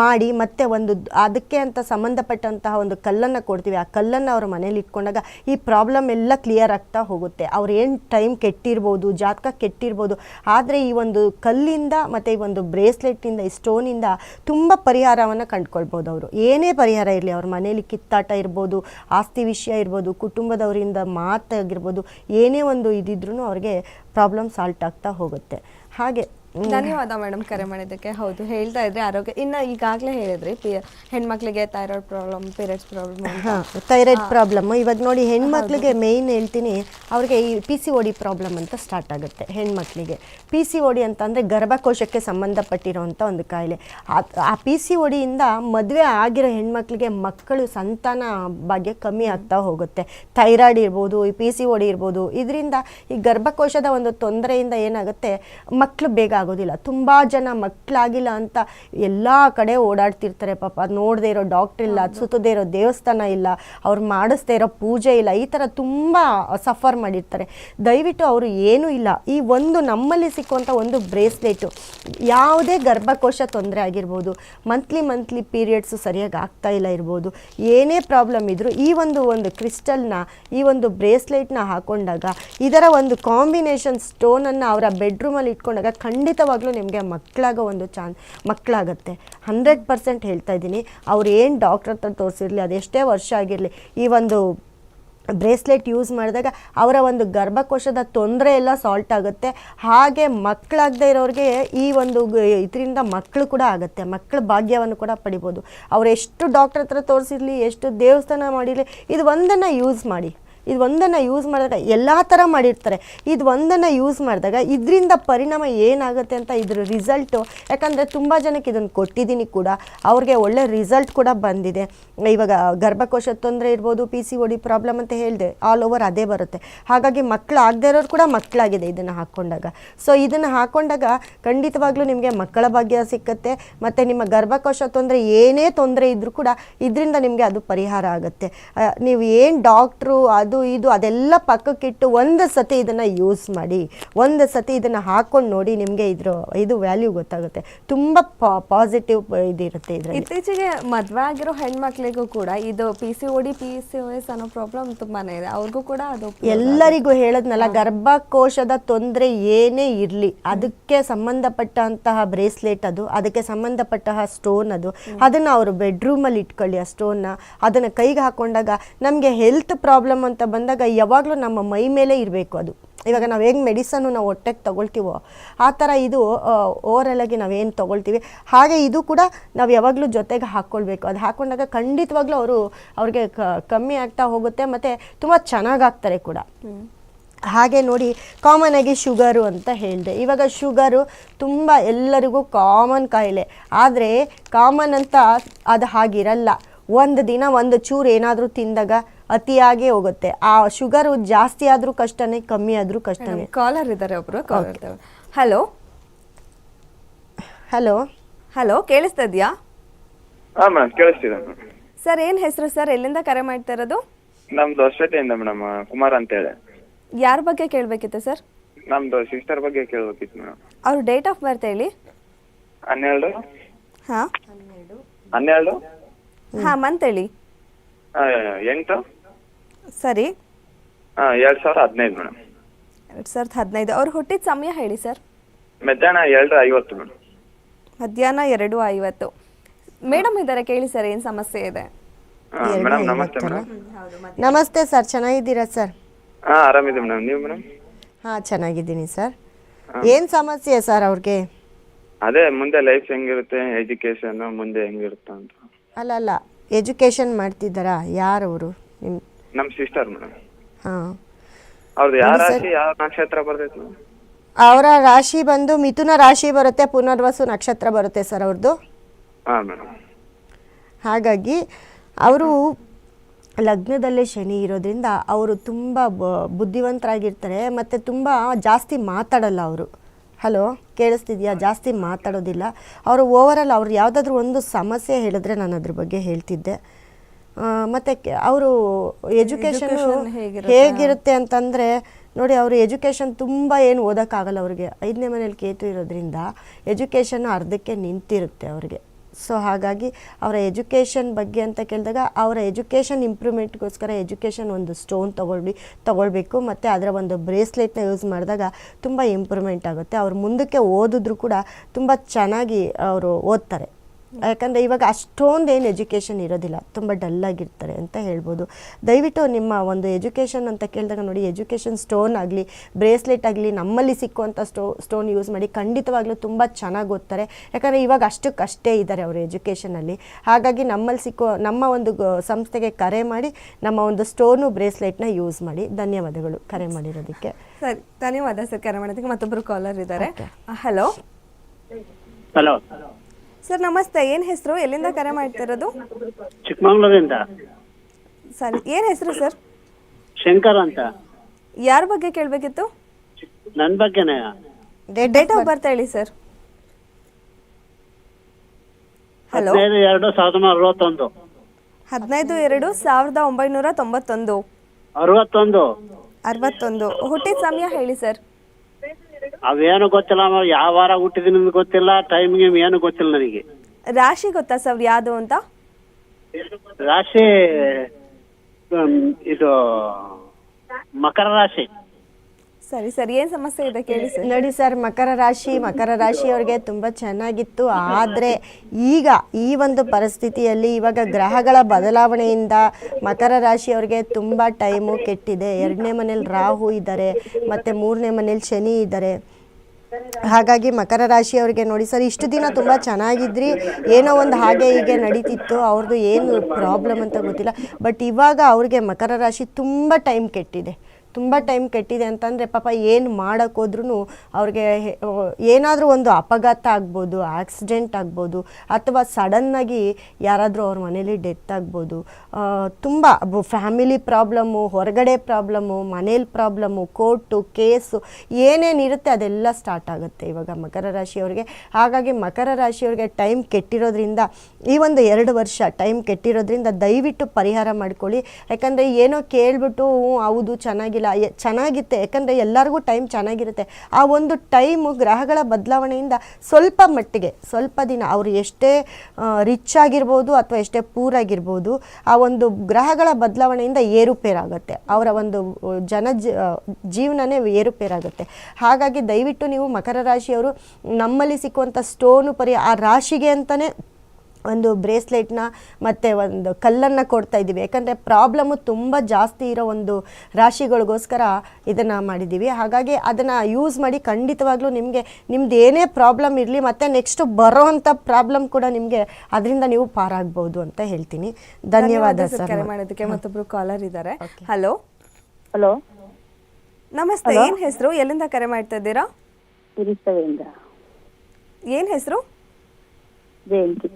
ಮಾಡಿ ಮತ್ತೆ ಒಂದು ಅದಕ್ಕೆ ಅಂತ ಸಂಬಂಧಪಟ್ಟಂತಹ ಒಂದು ಕಲ್ಲನ್ನು ಕೊಡ್ತೀವಿ. ಆ ಕಲ್ಲನ್ನು ಅವ್ರ ಮನೇಲಿ ಇಟ್ಕೊಂಡಾಗ ಈ ಪ್ರಾಬ್ಲಮ್ ಎಲ್ಲ ಕ್ಲಿಯರ್ ಆಗ್ತಾ ಹೋಗುತ್ತೆ. ಅವ್ರು ಟೈಮ್ ಕೆಟ್ಟಿರ್ಬೋದು, ಜಾತಕ ಕೆಟ್ಟಿರ್ಬೋದು, ಆದರೆ ಈ ಒಂದು ಕಲ್ಲಿಂದ ಮತ್ತು ಈ ಒಂದು ಬ್ರೇಸ್ಲೆಟ್ಟಿಂದ ಈ ಸ್ಟೋನಿಂದ ತುಂಬ ಪರಿಹಾರವನ್ನು ಕಂಡುಕೊಳ್ಬೋದು ಅವರು. ಏನೇ ಪರಿಹಾರ ಇರಲಿ, ಅವ್ರ ಮನೇಲಿ ಕಿತ್ತಾಟ ಇರ್ಬೋದು, ಆಸ್ತಿ ವಿಷಯ ಇರ್ಬೋದು, ಕುಟುಂಬದವರಿಂದ ಮಾತಾಗಿರ್ಬೋದು, ಏನೇ ಒಂದು ಇದಿದ್ರೂ ಅವ್ರಿಗೆ ಪ್ರಾಬ್ಲಮ್ ಸಾಲ್ಟ್ ಆಗ್ತಾ ಹೋಗುತ್ತೆ. ಹಾಗೆ ಧನ್ಯವಾದ ಮೇಡಮ್ ಕರೆ ಮಾಡಿದ್ದಕ್ಕೆ. ಹೌದು ಹೇಳ್ತಾ ಇದ್ರೆ ಆರೋಗ್ಯ. ಇನ್ನ ಈಗಾಗಲೇ ಹೇಳಿದ್ರಿ ಪಿ- ಹೆಣ್ಮಕ್ಳಿಗೆ thyroid problem periods problem thyroid problem ಇವಾಗ ನೋಡಿ ಹೆಣ್ಮಕ್ಳಿಗೆ ಮೇಯ್ನ್ ಹೇಳ್ತೀನಿ ಅವ್ರಿಗೆ ಈ P C O D problem ಅಂತ ಸ್ಟಾರ್ಟ್ ಆಗುತ್ತೆ ಹೆಣ್ಮಕ್ಳಿಗೆ. ಪಿ ಸಿ ಓಡಿ ಅಂತಂದ್ರೆ ಗರ್ಭಕೋಶಕ್ಕೆ ಸಂಬಂಧಪಟ್ಟಿರೋವಂಥ ಒಂದು ಕಾಯಿಲೆ. ಆ- ಆ ಪಿ ಸಿ ಓಡಿಯಿಂದ ಮದುವೆ ಆಗಿರೋ ಹೆಣ್ಮಕ್ಳಿಗೆ ಮಕ್ಕಳು ಸಂತಾನ ಭಾಗ್ಯ ಕಮ್ಮಿ ಆಗ್ತಾ ಹೋಗುತ್ತೆ. ಥೈರಾಯ್ಡ್ ಇರ್ಬೋದು ಈ ಪಿ ಸಿ ಓಡಿ ಇರ್ಬೋದು. ಇದರಿಂದ ಈ ಗರ್ಭಕೋಶದ ಒಂದು ತೊಂದರೆಯಿಂದ ಏನಾಗುತ್ತೆ ಮಕ್ಕಳು ಬೇಗ ಆಗೋದಿಲ್ಲ. ತುಂಬ ಜನ ಮಕ್ಕಳಾಗಿಲ್ಲ ಅಂತ ಎಲ್ಲ ಕಡೆ ಓಡಾಡ್ತಿರ್ತಾರೆ. ಪಾಪ ನೋಡದೇ ಇರೋ ಡಾಕ್ಟ್ರ್ ಇಲ್ಲ ಸುತ್ತದೇ ಇರೋ ದೇವಸ್ಥಾನ ಇಲ್ಲ ಅವ್ರು ಮಾಡಿಸ್ದೇ ಇರೋ ಪೂಜೆ ಇಲ್ಲ ಈ ಥರ ತುಂಬ ಸಫರ್ ಮಾಡಿರ್ತಾರೆ. ದಯವಿಟ್ಟು ಅವರು ಏನೂ ಇಲ್ಲ. ಈ ಒಂದು ನಮ್ಮಲ್ಲಿ ಸಿಕ್ಕುವಂಥ ಒಂದು ಬ್ರೇಸ್ಲೆಟು ಯಾವುದೇ ಗರ್ಭಕೋಶ ತೊಂದರೆ ಆಗಿರ್ಬೋದು ಮಂತ್ಲಿ ಮಂತ್ಲಿ ಪೀರಿಯಡ್ಸು ಸರಿಯಾಗಿ ಆಗ್ತಾ ಇಲ್ಲ ಇರ್ಬೋದು ಏನೇ ಪ್ರಾಬ್ಲಮ್ ಇದ್ದರೂ ಈ ಒಂದು ಒಂದು ಕ್ರಿಸ್ಟಲ್ನ ಈ ಒಂದು ಬ್ರೇಸ್ಲೆಟ್ನ ಹಾಕೊಂಡಾಗ ಇದರ ಒಂದು ಕಾಂಬಿನೇಷನ್ ಸ್ಟೋನನ್ನು ಅವರ ಬೆಡ್ರೂಮಲ್ಲಿ ಇಟ್ಕೊಂಡಾಗ ಖಂಡಿತವಾಗ್ಲೂ ನಿಮಗೆ ಮಕ್ಕಳಾಗೋ ಒಂದು ಚಾನ್ಸ್ ಮಕ್ಕಳಾಗತ್ತೆ. ಹಂಡ್ರೆಡ್ ಪರ್ಸೆಂಟ್ ಹೇಳ್ತಾ ಇದ್ದೀನಿ. ಅವ್ರು ಏನು ಡಾಕ್ಟ್ರ್ ಹತ್ರ ತೋರಿಸಿರಲಿ ಅದೆಷ್ಟೇ ವರ್ಷ ಆಗಿರಲಿ, ಈ ಒಂದು ಬ್ರೇಸ್ಲೆಟ್ ಯೂಸ್ ಮಾಡಿದಾಗ ಅವರ ಒಂದು ಗರ್ಭಕೋಶದ ತೊಂದರೆ ಎಲ್ಲ ಸಾಲ್ಟ್ ಆಗುತ್ತೆ. ಹಾಗೆ ಮಕ್ಕಳಾಗದೇ ಇರೋರಿಗೆ ಈ ಒಂದು ಇದರಿಂದ ಮಕ್ಕಳು ಕೂಡ ಆಗುತ್ತೆ. ಮಕ್ಕಳ ಭಾಗ್ಯವನ್ನು ಕೂಡ ಪಡಿಬೋದು. ಅವರೆಷ್ಟು ಎಷ್ಟು ಡಾಕ್ಟರ್ ಹತ್ರ ತೋರಿಸಿರಲಿ, ಎಷ್ಟು ದೇವಸ್ಥಾನ ಮಾಡಿರಲಿ, ಇದು ಒಂದನ್ನು ಯೂಸ್ ಮಾಡಿ. ಇದು ಒಂದನ್ನು ಯೂಸ್ ಮಾಡಿದಾಗ ಎಲ್ಲ ಥರ ಮಾಡಿರ್ತಾರೆ. ಇದು ಒಂದನ್ನು ಯೂಸ್ ಮಾಡಿದಾಗ ಇದರಿಂದ ಪರಿಣಾಮ ಏನಾಗುತ್ತೆ ಅಂತ ಇದ್ರ ರಿಸಲ್ಟು ಯಾಕಂದರೆ ತುಂಬ ಜನಕ್ಕೆ ಇದನ್ನು ಕೊಟ್ಟಿದ್ದೀನಿ ಕೂಡ. ಅವ್ರಿಗೆ ಒಳ್ಳೆ ರಿಸಲ್ಟ್ ಕೂಡ ಬಂದಿದೆ. ಇವಾಗ ಗರ್ಭಕೋಶ ತೊಂದರೆ ಇರ್ಬೋದು ಪಿ ಸಿ ಒಡಿ ಪ್ರಾಬ್ಲಮ್ ಅಂತ ಹೇಳಿದೆ ಆಲ್ ಓವರ್ ಅದೇ ಬರುತ್ತೆ. ಹಾಗಾಗಿ ಮಕ್ಕಳು ಆಗದೆ ಇರೋರು ಕೂಡ ಮಕ್ಕಳಾಗಿದೆ ಇದನ್ನು ಹಾಕ್ಕೊಂಡಾಗ ಸೊ ಇದನ್ನು ಹಾಕ್ಕೊಂಡಾಗ ಖಂಡಿತವಾಗ್ಲೂ ನಿಮಗೆ ಮಕ್ಕಳ ಭಾಗ್ಯ ಸಿಕ್ಕತ್ತೆ, ಮತ್ತು ನಿಮ್ಮ ಗರ್ಭಕೋಶ ತೊಂದರೆ ಏನೇ ತೊಂದರೆ ಇದ್ದರೂ ಕೂಡ ಇದರಿಂದ ನಿಮಗೆ ಅದು ಪರಿಹಾರ ಆಗುತ್ತೆ. ನೀವು ಏನು ಡಾಕ್ಟ್ರು ಅದು ಅದು ಇದು ಅದೆಲ್ಲ ಪಕ್ಕಕ್ಕಿಟ್ಟು ಒಂದು ಸತಿ ಇದನ್ನು ಯೂಸ್ ಮಾಡಿ ಒಂದು ಸತಿ ಇದನ್ನು ಹಾಕ್ಕೊಂಡು ನೋಡಿ ನಿಮಗೆ ಇದ್ರ ಇದು ವ್ಯಾಲ್ಯೂ ಗೊತ್ತಾಗುತ್ತೆ. ತುಂಬ ಪಾಸಿಟಿವ್ ಇದಿರುತ್ತೆ ಇದರಲ್ಲಿ. ಇತ್ತೀಚೆಗೆ ಮದುವೆ ಆಗಿರೋ ಹೆಣ್ಮಕ್ಳಿಗೂ ಕೂಡ ಇದು P C O D P C O S ಅನ್ನೋ ಪ್ರಾಬ್ಲಮ್ ತುಂಬಾ ಇದೆ. ಅವ್ರಿಗೂ ಕೂಡ ಅದು ಎಲ್ಲರಿಗೂ ಹೇಳದ್ನಲ್ಲ ಗರ್ಭಕೋಶದ ತೊಂದರೆ ಏನೇ ಇರಲಿ ಅದಕ್ಕೆ ಸಂಬಂಧಪಟ್ಟಂತಹ ಬ್ರೇಸ್ಲೆಟ್ ಅದು ಅದಕ್ಕೆ ಸಂಬಂಧಪಟ್ಟ ಸ್ಟೋನ್ ಅದು ಅದನ್ನು ಅವರು ಬೆಡ್ರೂಮಲ್ಲಿ ಇಟ್ಕೊಳ್ಳಿ ಆ ಸ್ಟೋನ್ನ ಅದನ್ನು ಕೈಗೆ ಹಾಕೊಂಡಾಗ ನಮಗೆ ಹೆಲ್ತ್ ಪ್ರಾಬ್ಲಮ್ ಅಂತ ಬಂದಾಗ ಯಾವಾಗಲೂ ನಮ್ಮ ಮೈ ಮೇಲೆ ಇರಬೇಕು ಅದು. ಇವಾಗ ನಾವು ಹೆಂಗೆ ಮೆಡಿಸನ್ನು ನಾವು ಹೊಟ್ಟೆಗೆ ತಗೊಳ್ತೀವೋ, ಆ ಥರ ಇದು ಓವರಲ್ಲಾಗಿ ನಾವೇನು ತೊಗೊಳ್ತೀವಿ. ಹಾಗೆ ಇದು ಕೂಡ ನಾವು ಯಾವಾಗಲೂ ಜೊತೆಗೆ ಹಾಕ್ಕೊಳ್ಬೇಕು ಅದು ಹಾಕೊಂಡಾಗ ಖಂಡಿತವಾಗ್ಲೂ ಅವರು ಅವ್ರಿಗೆ ಕಮ್ಮಿ ಆಗ್ತಾ ಹೋಗುತ್ತೆ ಮತ್ತು ತುಂಬ ಚೆನ್ನಾಗಾಗ್ತಾರೆ ಕೂಡ. ಹಾಗೆ ನೋಡಿ ಕಾಮನ್ ಆಗಿ ಶುಗರು ಅಂತ ಹೇಳಿದೆ. ಇವಾಗ ಶುಗರು ತುಂಬ ಎಲ್ಲರಿಗೂ ಕಾಮನ್ ಕಾಯಿಲೆ. ಆದರೆ ಕಾಮನ್ ಅಂತ ಅದು ಹಾಗಿರಲ್ಲ. ಒಂದು ದಿನ ಒಂದು ಚೂರು ಏನಾದರೂ ತಿಂದಾಗ ಅತಿಯಾಗೇ ಹೋಗುತ್ತೆ. ಆ ಶುಗರ್ ಜಾಸ್ತಿ ಆದ್ರೂ ಕಷ್ಟನೇ ಕಮ್ಮಿ ಆದ್ರೂ ಕಷ್ಟನೇ. ಕಾಲರ್ ಇದ್ದಾರೆ ಒಬ್ರು ಕಾಲರ್ ಹಲೋ ಹಲೋ ಹಲೋ ಕೇಳಿಸ್ತಾ ಇದೆಯಾ? ಹಾಂ ಮೇಡಮ್ ಕೇಳಿಸ್ತಿದೆ ಸರ್ ಏನ್ ಹೆಸರು ಸರ್? ಎಲ್ಲಿಂದ ಕರೆ ಮಾಡ್ತಾ ಇರೋದು? ನಮ್ದು ಹೊಸಪೇಟೆಯಿಂದ ಮೇಡಮ್ ಕುಮಾರ್ ಅಂತ ಹೇಳಿ. ಯಾರ ಬಗ್ಗೆ ಕೇಳಬೇಕಿತ್ತು ಸರ್? ನಮ್ದು ಸಿಸ್ಟರ್ ಬಗ್ಗೆ ಕೇಳಬೇಕಿತ್ತು ಮೇಡಮ್ ಅವ್ರ ಡೇಟ್ ಆಫ್ ಬರ್ತ್ ಹೇಳಿ? ಹನ್ನೆರಡು. ಹಾ. ಹನ್ನೆರಡು. ಹಾ ಮಂತ್ ಹೇಳಿ. ಎಂಟು. ಸರಿ. ಎರಡು ಸಾವಿರ ಹದಿನೈದು ಮೇಡಮ್. ಎರಡ್ ಸಾವಿರದ ಹದಿನೈದು. ಅವ್ರು ಹುಟ್ಟಿದ ಸಮಯ ಹೇಳಿ ಸರ್. ಮಧ್ಯಾಹ್ನ ಎರಡು ಐವತ್ತು ಮೇಡಮ್. ಮಧ್ಯಾಹ್ನ ಎರಡು ಐವತ್ತು. ಮೇಡಮ್ ಇದ್ದಾರೆ ಕೇಳಿ ಸರ್ ಏನು ಸಮಸ್ಯೆ ಇದೆ? ಮೇಡಮ್ ನಮಸ್ತೆ ಮೇಡಮ್. ನಮಸ್ತೆ ಸರ್ ಚೆನ್ನಾಗಿದ್ದೀರಾ ಸರ್? ಹಾಂ ಆರಾಮಿದೆ ಮೇಡಮ್. ನೀವು ಮೇಡಮ್? ಹಾಂ ಚೆನ್ನಾಗಿದ್ದೀನಿ ಸರ್. ಏನು ಸಮಸ್ಯೆ ಸರ್ ಅವ್ರಿಗೆ? ಅದೇ ಮುಂದೆ ಲೈಫ್ ಹೆಂಗಿರುತ್ತೆ ಎಜುಕೇಶನ್ ಮುಂದೆ ಹೆಂಗಿರುತ್ತೆ ಅಂತ. ಅಲ್ಲ ಅಲ್ಲ ಎಜುಕೇಶನ್ ಮಾಡ್ತಿದ್ದಾರಾ? ಯಾರವರು? ನಿಮ್ಮ ನಮ್ಮ ಸಿಸ್ಟರ್ ಮೇಡಮ್ ಹಾಂ. ಅವ್ರದ್ದು ಯಾವ ರಾಶಿ ಯಾವ ನಕ್ಷತ್ರ ಬರ್ತೈತೆ ಮೇಡಮ್ ಅವರ ರಾಶಿ ಬಂದು ಮಿಥುನ ರಾಶಿ ಬರುತ್ತೆ ಪುನರ್ವಸು ನಕ್ಷತ್ರ ಬರುತ್ತೆ ಸರ್ ಅವ್ರದ್ದು ಹಾಂ ಮೇಡಮ್ ಹಾಗಾಗಿ ಅವರು ಲಗ್ನದಲ್ಲೇ ಶನಿ ಇರೋದ್ರಿಂದ ಅವರು ತುಂಬ ಬ- ಬುದ್ಧಿವಂತರಾಗಿರ್ತಾರೆ ಮತ್ತು ತುಂಬ ಜಾಸ್ತಿ ಮಾತಾಡಲ್ಲ ಅವರು. ಹಲೋ ಕೇಳಿಸ್ತಿದ್ಯಾ? ಜಾಸ್ತಿ ಮಾತಾಡೋದಿಲ್ಲ. ಅವರು ಓವರಾಲ್ ಅವ್ರು ಯಾವುದಾದ್ರೂ ಒಂದು ಸಮಸ್ಯೆ ಹೇಳಿದ್ರೆ ನಾನು ಅದ್ರ ಬಗ್ಗೆ ಹೇಳ್ತಿದ್ದೆ. ಮತ್ತೆ ಅವರು ಎಜುಕೇಷನ್ Education ಹೇಗಿರುತ್ತೆ? ಅಂತಂದ್ರೆ ಅಂತಂದರೆ ನೋಡಿ ಅವರು ಎಜುಕೇಷನ್ ತುಂಬ ಏನು ಓದೋಕ್ಕಾಗಲ್ಲ ಅವ್ರಿಗೆ. ಐದನೇ ಮನೇಲಿ ಕೇತು ಇರೋದ್ರಿಂದ ಎಜುಕೇಷನ್ ಅರ್ಧಕ್ಕೆ ನಿಂತಿರುತ್ತೆ ಅವ್ರಿಗೆ. ಸೊ ಹಾಗಾಗಿ ಅವರ ಎಜುಕೇಷನ್ ಬಗ್ಗೆ ಅಂತ ಕೇಳಿದಾಗ ಅವರ ಎಜುಕೇಷನ್ ಇಂಪ್ರೂವ್ಮೆಂಟ್ಗೋಸ್ಕರ ಎಜುಕೇಷನ್ ಒಂದು ಸ್ಟೋನ್ ತೊಗೊಳ್ಬಿ ತೊಗೊಳ್ಬೇಕು. ಮತ್ತು ಅದರ ಒಂದು ಬ್ರೇಸ್ಲೆಟ್ನ ಯೂಸ್ ಮಾಡಿದಾಗ ತುಂಬ ಇಂಪ್ರೂವ್ಮೆಂಟ್ ಆಗುತ್ತೆ. ಅವ್ರು ಮುಂದಕ್ಕೆ ಓದಿದ್ರು ಕೂಡ ತುಂಬ ಚೆನ್ನಾಗಿ ಅವರು ಓದ್ತಾರೆ. ಯಾಕಂದರೆ ಇವಾಗ ಅಷ್ಟೊಂದು ಏನು ಎಜುಕೇಷನ್ ಇರೋದಿಲ್ಲ. ತುಂಬ ಡಲ್ಲಾಗಿರ್ತಾರೆ ಅಂತ ಹೇಳ್ಬೋದು. ದಯವಿಟ್ಟು ನಿಮ್ಮ ಒಂದು ಎಜುಕೇಷನ್ ಅಂತ ಕೇಳಿದಾಗ ನೋಡಿ ಎಜುಕೇಷನ್ ಸ್ಟೋನ್ ಆಗಲಿ ಬ್ರೇಸ್ಲೆಟ್ ಆಗಲಿ ನಮ್ಮಲ್ಲಿ ಸಿಕ್ಕುವಂಥ ಸ್ಟೋ ಸ್ಟೋನ್ ಯೂಸ್ ಮಾಡಿ ಖಂಡಿತವಾಗ್ಲೂ ತುಂಬ ಚೆನ್ನಾಗಿ ಓದ್ತಾರೆ. ಯಾಕಂದರೆ ಇವಾಗ ಅಷ್ಟಕ್ಕಷ್ಟೇ ಇದ್ದಾರೆ ಅವರು ಎಜುಕೇಷನಲ್ಲಿ ಹಾಗಾಗಿ ನಮ್ಮಲ್ಲಿ ಸಿಕ್ಕೋ ನಮ್ಮ ಒಂದು ಸಂಸ್ಥೆಗೆ ಕರೆ ಮಾಡಿ ನಮ್ಮ ಒಂದು ಸ್ಟೋನು ಬ್ರೇಸ್ಲೆಟ್ನ ಯೂಸ್ ಮಾಡಿ. ಧನ್ಯವಾದಗಳು ಕರೆ ಮಾಡಿರೋದಕ್ಕೆ. ಸರಿ ಧನ್ಯವಾದ ಸರ್ ಕರೆ ಮಾಡೋದಕ್ಕೆ ಮತ್ತೊಬ್ಬರು ಕಾಲರ್ ಇದ್ದಾರೆ. ಹಲೋ. ಹಲೋ. ಸರ್ ನಮಸ್ತೆ. ಏನ್ ಹೆಸರು? ಎಲ್ಲಿಂದ ಕರೆ ಮಾಡ್ತಿರೋದು? ಚಿಕ್ಕಮಂಗ್ಳೂರಿಂದ. ಸರಿ. ಏನ್ ಹೆಸರು ಸರ್? ಶಂಕರ್ ಅಂತ. ಯಾರ ಬಗ್ಗೆ ಕೇಳಬೇಕಿತ್ತು? ನನ್ನ ಬಗ್ಗೆನೇ. ಡೇಟ್ ಆಫ್ ಬರ್ತ್ ಹೇಳಿ ಸರ್. ಹಲೋ. ಹದಿನೈದು ಎರಡು ಸಾವಿರದ ಅರವತ್ತೊಂದು. ಹದಿನೈದು ಎರಡು ಸಾವಿರದ ಒಂಬೈನೂರ ತೊಂಬತ್ತೊಂದು. ಅರವತ್ತೊಂದು. ಅರವತ್ತೊಂದು. ಹುಟ್ಟಿದ ಸಮಯ ಹೇಳಿ ಸರ್. ಅವೇನು ಗೊತ್ತಿಲ್ಲ ಯಾವ ವಾರ ಹುಟ್ಟಿದೀನಿ ಅಂತ ಗೊತ್ತಿಲ್ಲ ಟೈಮ್ ಗೀಮ್ ಏನು ಗೊತ್ತಿಲ್ಲ ನನಗೆ. ರಾಶಿ ಗೊತ್ತಾ ಸರ್ ಯಾವುದು ಅಂತ? ರಾಶಿ ಹ್ಮ್, ಇದು ಮಕರ ರಾಶಿ. ಸರಿ, ಸರ್. ಏನ್ ಸಮಸ್ಯೆ ಇದೆ ಕೇಳಿ ಸರ್? ನೋಡಿ ಸರ್, ಮಕರ ರಾಶಿ, ಮಕರ ರಾಶಿಯವ್ರಿಗೆ ತುಂಬ ಚೆನ್ನಾಗಿತ್ತು. ಆದರೆ ಈಗ ಈ ಒಂದು ಪರಿಸ್ಥಿತಿಯಲ್ಲಿ ಇವಾಗ ಗ್ರಹಗಳ ಬದಲಾವಣೆಯಿಂದ ಮಕರ ರಾಶಿಯವ್ರಿಗೆ ತುಂಬ ಟೈಮು ಕೆಟ್ಟಿದೆ. ಎರಡನೇ ಮನೇಲಿ ರಾಹು ಇದ್ದಾರೆ, ಮತ್ತು ಮೂರನೇ ಮನೇಲಿ ಶನಿ ಇದ್ದಾರೆ. ಹಾಗಾಗಿ ಮಕರ ರಾಶಿಯವರಿಗೆ ನೋಡಿ ಸರ್, ಇಷ್ಟು ದಿನ ತುಂಬ ಚೆನ್ನಾಗಿದ್ರಿ. ಏನೋ ಒಂದು ಹಾಗೆ ಹೀಗೆ ನಡೀತಿತ್ತು. ಅವ್ರದ್ದು ಏನು ಪ್ರಾಬ್ಲಮ್ ಅಂತ ಗೊತ್ತಿಲ್ಲ. ಬಟ್ ಇವಾಗ ಅವ್ರಿಗೆ ಮಕರ ರಾಶಿ ತುಂಬ ಟೈಮ್ ಕೆಟ್ಟಿದೆ. ತುಂಬ ಟೈಮ್ ಕೆಟ್ಟಿದೆ ಅಂತಂದರೆ ಪಾಪ ಏನು ಮಾಡೋಕ್ಕೋದ್ರೂ ಅವ್ರಿಗೆ ಏನಾದರೂ ಒಂದು ಅಪಘಾತ ಆಗ್ಬೋದು ಆಕ್ಸಿಡೆಂಟ್ ಆಗ್ಬೋದು, ಅಥವಾ ಸಡನ್ನಾಗಿ ಯಾರಾದರೂ ಅವ್ರ ಮನೇಲಿ ಡೆತ್ ಆಗ್ಬೋದು ತುಂಬ ಫ್ಯಾಮಿಲಿ ಪ್ರಾಬ್ಲಮ್ಮು ಹೊರಗಡೆ ಪ್ರಾಬ್ಲಮ್ಮು ಮನೇಲಿ ಪ್ರಾಬ್ಲಮ್ಮು ಕೋರ್ಟು ಕೇಸು ಏನೇನಿರುತ್ತೆ ಅದೆಲ್ಲ ಸ್ಟಾರ್ಟ್ ಆಗುತ್ತೆ ಇವಾಗ ಮಕರ ರಾಶಿಯವ್ರಿಗೆ. ಹಾಗಾಗಿ ಮಕರ ರಾಶಿಯವ್ರಿಗೆ ಟೈಮ್ ಕೆಟ್ಟಿರೋದ್ರಿಂದ ಈ ಒಂದು ಎರಡು ವರ್ಷ ಟೈಮ್ ಕೆಟ್ಟಿರೋದ್ರಿಂದ ದಯವಿಟ್ಟು ಪರಿಹಾರ ಮಾಡ್ಕೊಳ್ಳಿ. ಯಾಕಂದರೆ ಏನೋ ಕೇಳಿಬಿಟ್ಟು ಹೌದು, ಚೆನ್ನಾಗಿಲ್ಲ ಎ- ಚೆನ್ನಾಗಿತ್ತೆ. ಯಾಕಂದರೆ ಎಲ್ಲರಿಗೂ ಟೈಮ್ ಚೆನ್ನಾಗಿರುತ್ತೆ. ಆ ಒಂದು ಟೈಮು ಗ್ರಹಗಳ ಬದಲಾವಣೆಯಿಂದ ಸ್ವಲ್ಪ ಮಟ್ಟಿಗೆ, ಸ್ವಲ್ಪ ದಿನ ಅವರು ಎಷ್ಟೇ ರಿಚ್ ಆಗಿರ್ಬೋದು ಅಥವಾ ಎಷ್ಟೇ ಪೂರ್ ಆಗಿರ್ಬೋದು, ಆ ಒಂದು ಗ್ರಹಗಳ ಬದಲಾವಣೆಯಿಂದ ಏರುಪೇರಾಗುತ್ತೆ. ಅವರ ಒಂದು ಜನ ಜೀವನನೇ ಏರುಪೇರಾಗುತ್ತೆ. ಹಾಗಾಗಿ ದಯವಿಟ್ಟು ನೀವು ಮಕರ ರಾಶಿಯವರು ನಮ್ಮಲ್ಲಿ ಸಿಕ್ಕುವಂಥ ಸ್ಟೋನು ಪರಿ ಆ ರಾಶಿಗೆ ಅಂತಲೇ ಒಂದು ಬ್ರೇಸ್ಲೆಟ್ನ ಮತ್ತು ಒಂದು ಕಲ್ಲನ್ನು ಕೊಡ್ತಾ ಇದ್ದೀವಿ. ಯಾಕಂದರೆ ಪ್ರಾಬ್ಲಮ್ಮು ತುಂಬ ಜಾಸ್ತಿ ಇರೋ ಒಂದು ರಾಶಿಗಳಿಗೋಸ್ಕರ ಇದನ್ನು ಮಾಡಿದ್ದೀವಿ. ಹಾಗಾಗಿ ಅದನ್ನು ಯೂಸ್ ಮಾಡಿ ಖಂಡಿತವಾಗ್ಲೂ ನಿಮಗೆ ನಿಮ್ದು ಏನೇ ಪ್ರಾಬ್ಲಮ್ ಇರಲಿ ಮತ್ತು ನೆಕ್ಸ್ಟ್ ಬರೋ ಅಂಥ ಪ್ರಾಬ್ಲಮ್ ಕೂಡ ನಿಮಗೆ ಅದರಿಂದ ನೀವು ಪಾರಾಗ್ಬೋದು ಅಂತ ಹೇಳ್ತೀನಿ. ಧನ್ಯವಾದ ಸರ್ ಕರೆ ಮಾಡೋದಕ್ಕೆ ಮತ್ತೊಬ್ಬರು ಕಾಲರ್ ಇದ್ದಾರೆ. ಹಲೋ ಹಲೋ ನಮಸ್ತೆ ಏನ್ ಹೆಸರು? ಎಲ್ಲಿಂದ ಕರೆ ಮಾಡ್ತಾ ಇದ್ದೀರಾ? ಏನು ಏನ್ ಹೆಸರು? ಜಯಂತಿ.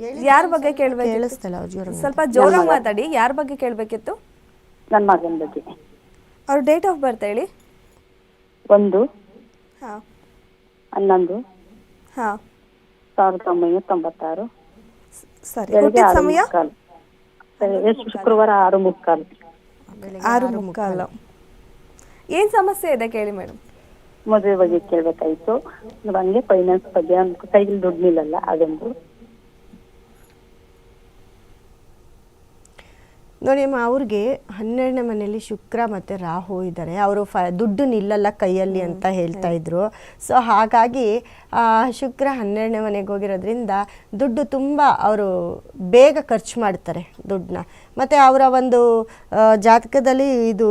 ಯಾರ ಬಗ್ಗೆ ಕೇಳಬೇಕು ಕೇಳಿಸ್ತಲ್ಲ ಅವ್ರ ಜೋರ ಸ್ವಲ್ಪ ಜೋರಾಗಿ ಮಾತಾಡಿ ಯಾರ ಬಗ್ಗೆ ಕೇಳಬೇಕಿತ್ತು? ನನ್ನ ಮಗನ ಬಗ್ಗೆ. ಅವ್ರ ಡೇಟ್ ಆಫ್ ಬರ್ತ್ ಹೇಳಿ? ಒಂದು. ಹಾ. ಹನ್ನೊಂದು. ಹಾ. ಸಾವಿರದ ಒಂಬೈನೂರ ತೊಂಬತ್ತಾರು. ಸರಿ. ಬೆಳಗ್ಗೆ ಹುಟ್ಟಿದ ಆರು ಸಮಯ? ಮುಕ್ಕಾಲು. ಶುಕ್ರವಾರ ಆರು ಮುಕ್ಕಾಲು. ಆರು ಮುಕ್ಕಾಲು. ಏನ್ ಸಮಸ್ಯೆ ಇದೆ ಕೇಳಿ ಮೇಡಮ್ ಮದುವೆ ಬಗ್ಗೆ ಕೇಳ್ಬೇಕಾಯ್ತು. ಹಂಗೆ ಫೈನಾನ್ಸ್ ಬಗ್ಗೆ ಒಂದು ಕೈಗೆ ದುಡ್ಡು ನಿಲ್ಲಲ್ಲ ಅದೊಂದು. ನೋಡಿ ಅಮ್ಮ ಅವ್ರಿಗೆ ಹನ್ನೆರಡನೇ ಮನೆಯಲ್ಲಿ ಶುಕ್ರ ಮತ್ತು ರಾಹು ಇದ್ದಾರೆ ಅವರು ಫ ದುಡ್ಡು ನಿಲ್ಲಲ್ಲ ಕೈಯಲ್ಲಿ ಅಂತ ಹೇಳ್ತಾ ಇದ್ರು. ಸೊ ಹಾಗಾಗಿ ಶುಕ್ರ ಹನ್ನೆರಡನೇ ಮನೆಗೆ ಹೋಗಿರೋದ್ರಿಂದ ದುಡ್ಡು ತುಂಬ ಅವರು ಬೇಗ ಖರ್ಚು ಮಾಡ್ತಾರೆ ದುಡ್ಡನ್ನ. ಮತ್ತು ಅವರ ಒಂದು ಜಾತಕದಲ್ಲಿ ಇದು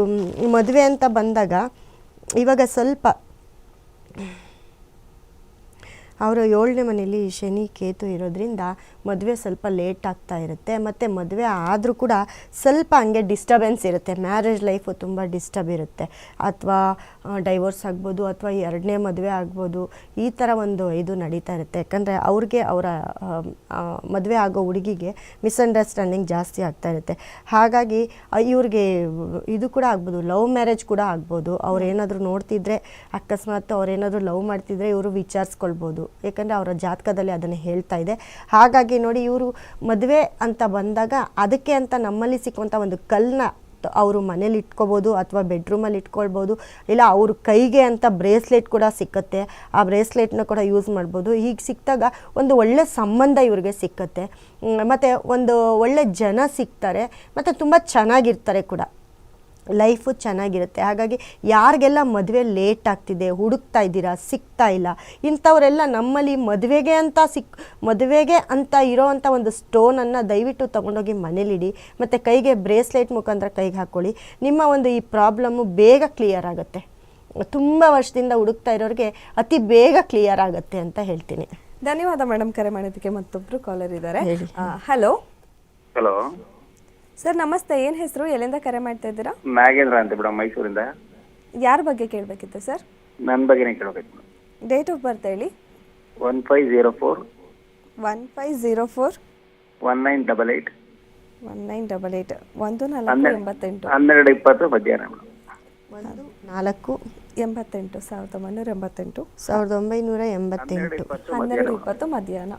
ಮದುವೆ ಅಂತ ಬಂದಾಗ ಇವಾಗ ಸ್ವಲ್ಪ ಅವರು ಏಳನೇ ಮನೆಯಲ್ಲಿ ಶನಿ ಕೇತು ಇರೋದ್ರಿಂದ ಮದುವೆ ಸ್ವಲ್ಪ ಲೇಟ್ ಆಗ್ತಾ ಇರುತ್ತೆ. ಮತ್ತು ಮದುವೆ ಆದರೂ ಕೂಡ ಸ್ವಲ್ಪ ಹಂಗೆ ಡಿಸ್ಟರ್ಬೆನ್ಸ್ ಇರುತ್ತೆ. ಮ್ಯಾರೇಜ್ ಲೈಫು ತುಂಬ ಡಿಸ್ಟರ್ಬ್ ಇರುತ್ತೆ. ಅಥವಾ ಡೈವೋರ್ಸ್ ಆಗ್ಬೋದು, ಅಥವಾ ಎರಡನೇ ಮದುವೆ ಆಗ್ಬೋದು, ಈ ಥರ ಒಂದು ಇದು ನಡೀತಾ ಇರುತ್ತೆ. ಯಾಕಂದರೆ ಅವ್ರಿಗೆ ಅವರ ಮದುವೆ ಆಗೋ ಹುಡುಗಿಗೆ ಮಿಸ್ಅಂಡರ್ಸ್ಟ್ಯಾಂಡಿಂಗ್ ಜಾಸ್ತಿ ಆಗ್ತಾ ಇರುತ್ತೆ. ಹಾಗಾಗಿ ಇವ್ರಿಗೆ ಇದು ಕೂಡ ಆಗ್ಬೋದು ಲವ್ ಮ್ಯಾರೇಜ್ ಕೂಡ ಆಗ್ಬೋದು. ಅವ್ರೇನಾದರೂ ನೋಡ್ತಿದ್ರೆ, ಅಕಸ್ಮಾತ್ ಅವ್ರೇನಾದರೂ ಲವ್ ಮಾಡ್ತಿದ್ರೆ ಇವರು ವಿಚಾರಿಸ್ಕೊಳ್ಬೋದು. ಯಾಕಂದರೆ ಅವರ ಜಾತಕದಲ್ಲಿ ಅದನ್ನು ಹೇಳ್ತಾ ಇದೆ. ಹಾಗಾಗಿ ನೋಡಿ ಇವರು ಮದುವೆ ಅಂತ ಬಂದಾಗ ಅದಕ್ಕೆ ಅಂತ ನಮ್ಮಲ್ಲಿ ಸಿಕ್ಕುವಂಥ ಒಂದು ಕಲ್ಲನ್ನ ಅವರು ಮನೇಲಿ ಇಟ್ಕೋಬೋದು ಅಥವಾ ಬೆಡ್ರೂಮಲ್ಲಿ ಇಟ್ಕೊಳ್ಬೋದು. ಇಲ್ಲ, ಅವ್ರ ಕೈಗೆ ಅಂತ ಬ್ರೇಸ್ಲೆಟ್ ಕೂಡ ಸಿಕ್ಕತ್ತೆ. ಆ ಬ್ರೇಸ್ಲೆಟ್ನ ಕೂಡ ಯೂಸ್ ಮಾಡ್ಬೋದು. ಹೀಗೆ ಸಿಕ್ಕಿದಾಗ ಒಂದು ಒಳ್ಳೆ ಸಂಬಂಧ ಇವ್ರಿಗೆ ಸಿಕ್ಕತ್ತೆ. ಮತ್ತು ಒಂದು ಒಳ್ಳೆ ಜನ ಸಿಗ್ತಾರೆ ಮತ್ತು ತುಂಬ ಚೆನ್ನಾಗಿರ್ತಾರೆ ಕೂಡ. ಲೈಫು ಚೆನ್ನಾಗಿರುತ್ತೆ. ಹಾಗಾಗಿ ಯಾರಿಗೆಲ್ಲ ಮದುವೆ ಲೇಟ್ ಆಗ್ತಿದೆ ಹುಡುಕ್ತಾ ಇದ್ದೀರಾ ಸಿಗ್ತಾ ಇಲ್ಲ ಇಂಥವರೆಲ್ಲ ನಮ್ಮಲ್ಲಿ ಮದುವೆಗೆ ಅಂತ ಸಿಕ್ ಮದುವೆಗೆ ಅಂತ ಇರೋವಂಥ ಒಂದು ಸ್ಟೋನನ್ನು ದಯವಿಟ್ಟು ತೊಗೊಂಡೋಗಿ ಮನೇಲಿಡಿ. ಮತ್ತು ಕೈಗೆ ಬ್ರೇಸ್ಲೆಟ್ ಮುಖಾಂತರ ಕೈಗೆ ಹಾಕ್ಕೊಳ್ಳಿ. ನಿಮ್ಮ ಒಂದು ಈ ಪ್ರಾಬ್ಲಮ್ಮು ಬೇಗ ಕ್ಲಿಯರ್ ಆಗುತ್ತೆ. ತುಂಬ ವರ್ಷದಿಂದ ಹುಡುಕ್ತಾ ಇರೋರಿಗೆ ಅತಿ ಬೇಗ ಕ್ಲಿಯರ್ ಆಗುತ್ತೆ ಅಂತ ಹೇಳ್ತೀನಿ. ಧನ್ಯವಾದ ಮೇಡಮ್ ಕರೆ ಮಾಡೋದಕ್ಕೆ ಮತ್ತೊಬ್ರು ಕಾಲರ್ ಇದ್ದಾರೆ. ಹೇಳಿ. ಹಲೋ. ಹಲೋ. ಸರ್ ನಮಸ್ತೆ. ಏನ್ ಹೆಸರು? ಎಲ್ಲಿಂದ ಕರೆ ಮಾಡ್ತಾ ಇದ್ದೀರಾ? ನಾಗೇಂದ್ರ ಅಂತ ಬಿಡ ಮೈಸೂರಿಂದ. ಯಾರ ಬಗ್ಗೆ ಕೇಳಬೇಕಿತ್ತು ಸರ್? ನನ್ನ ಬಗ್ಗೆನೇ ಕೇಳಬೇಕು ಡೇಟ್ ಆಫ್ ಬರ್ತ್ ಹೇಳಿ. One five zero four. One five zero four. One nine double eight one nine double eight ಒಂದು ನಾಲ್ಕು ಎಂಬತ್ತೆಂಟು. ಹನ್ನೆರಡು ಇಪ್ಪತ್ತು ಮಧ್ಯಾಹ್ನ. ಮೇಡಮ್ ಒಂದು ನಾಲ್ಕು ಎಂಬತ್ತೆಂಟು ಸಾವಿರದ ಒಂಬೈನೂರ ಎಂಬತ್ತೆಂಟು. ಸಾವಿರದ ಒಂಬೈನೂರ ಎಂಬತ್ತೆಂಟು ಹನ್ನೆರಡು ಇಪ್ಪತ್ತು ಮಧ್ಯಾಹ್ನ.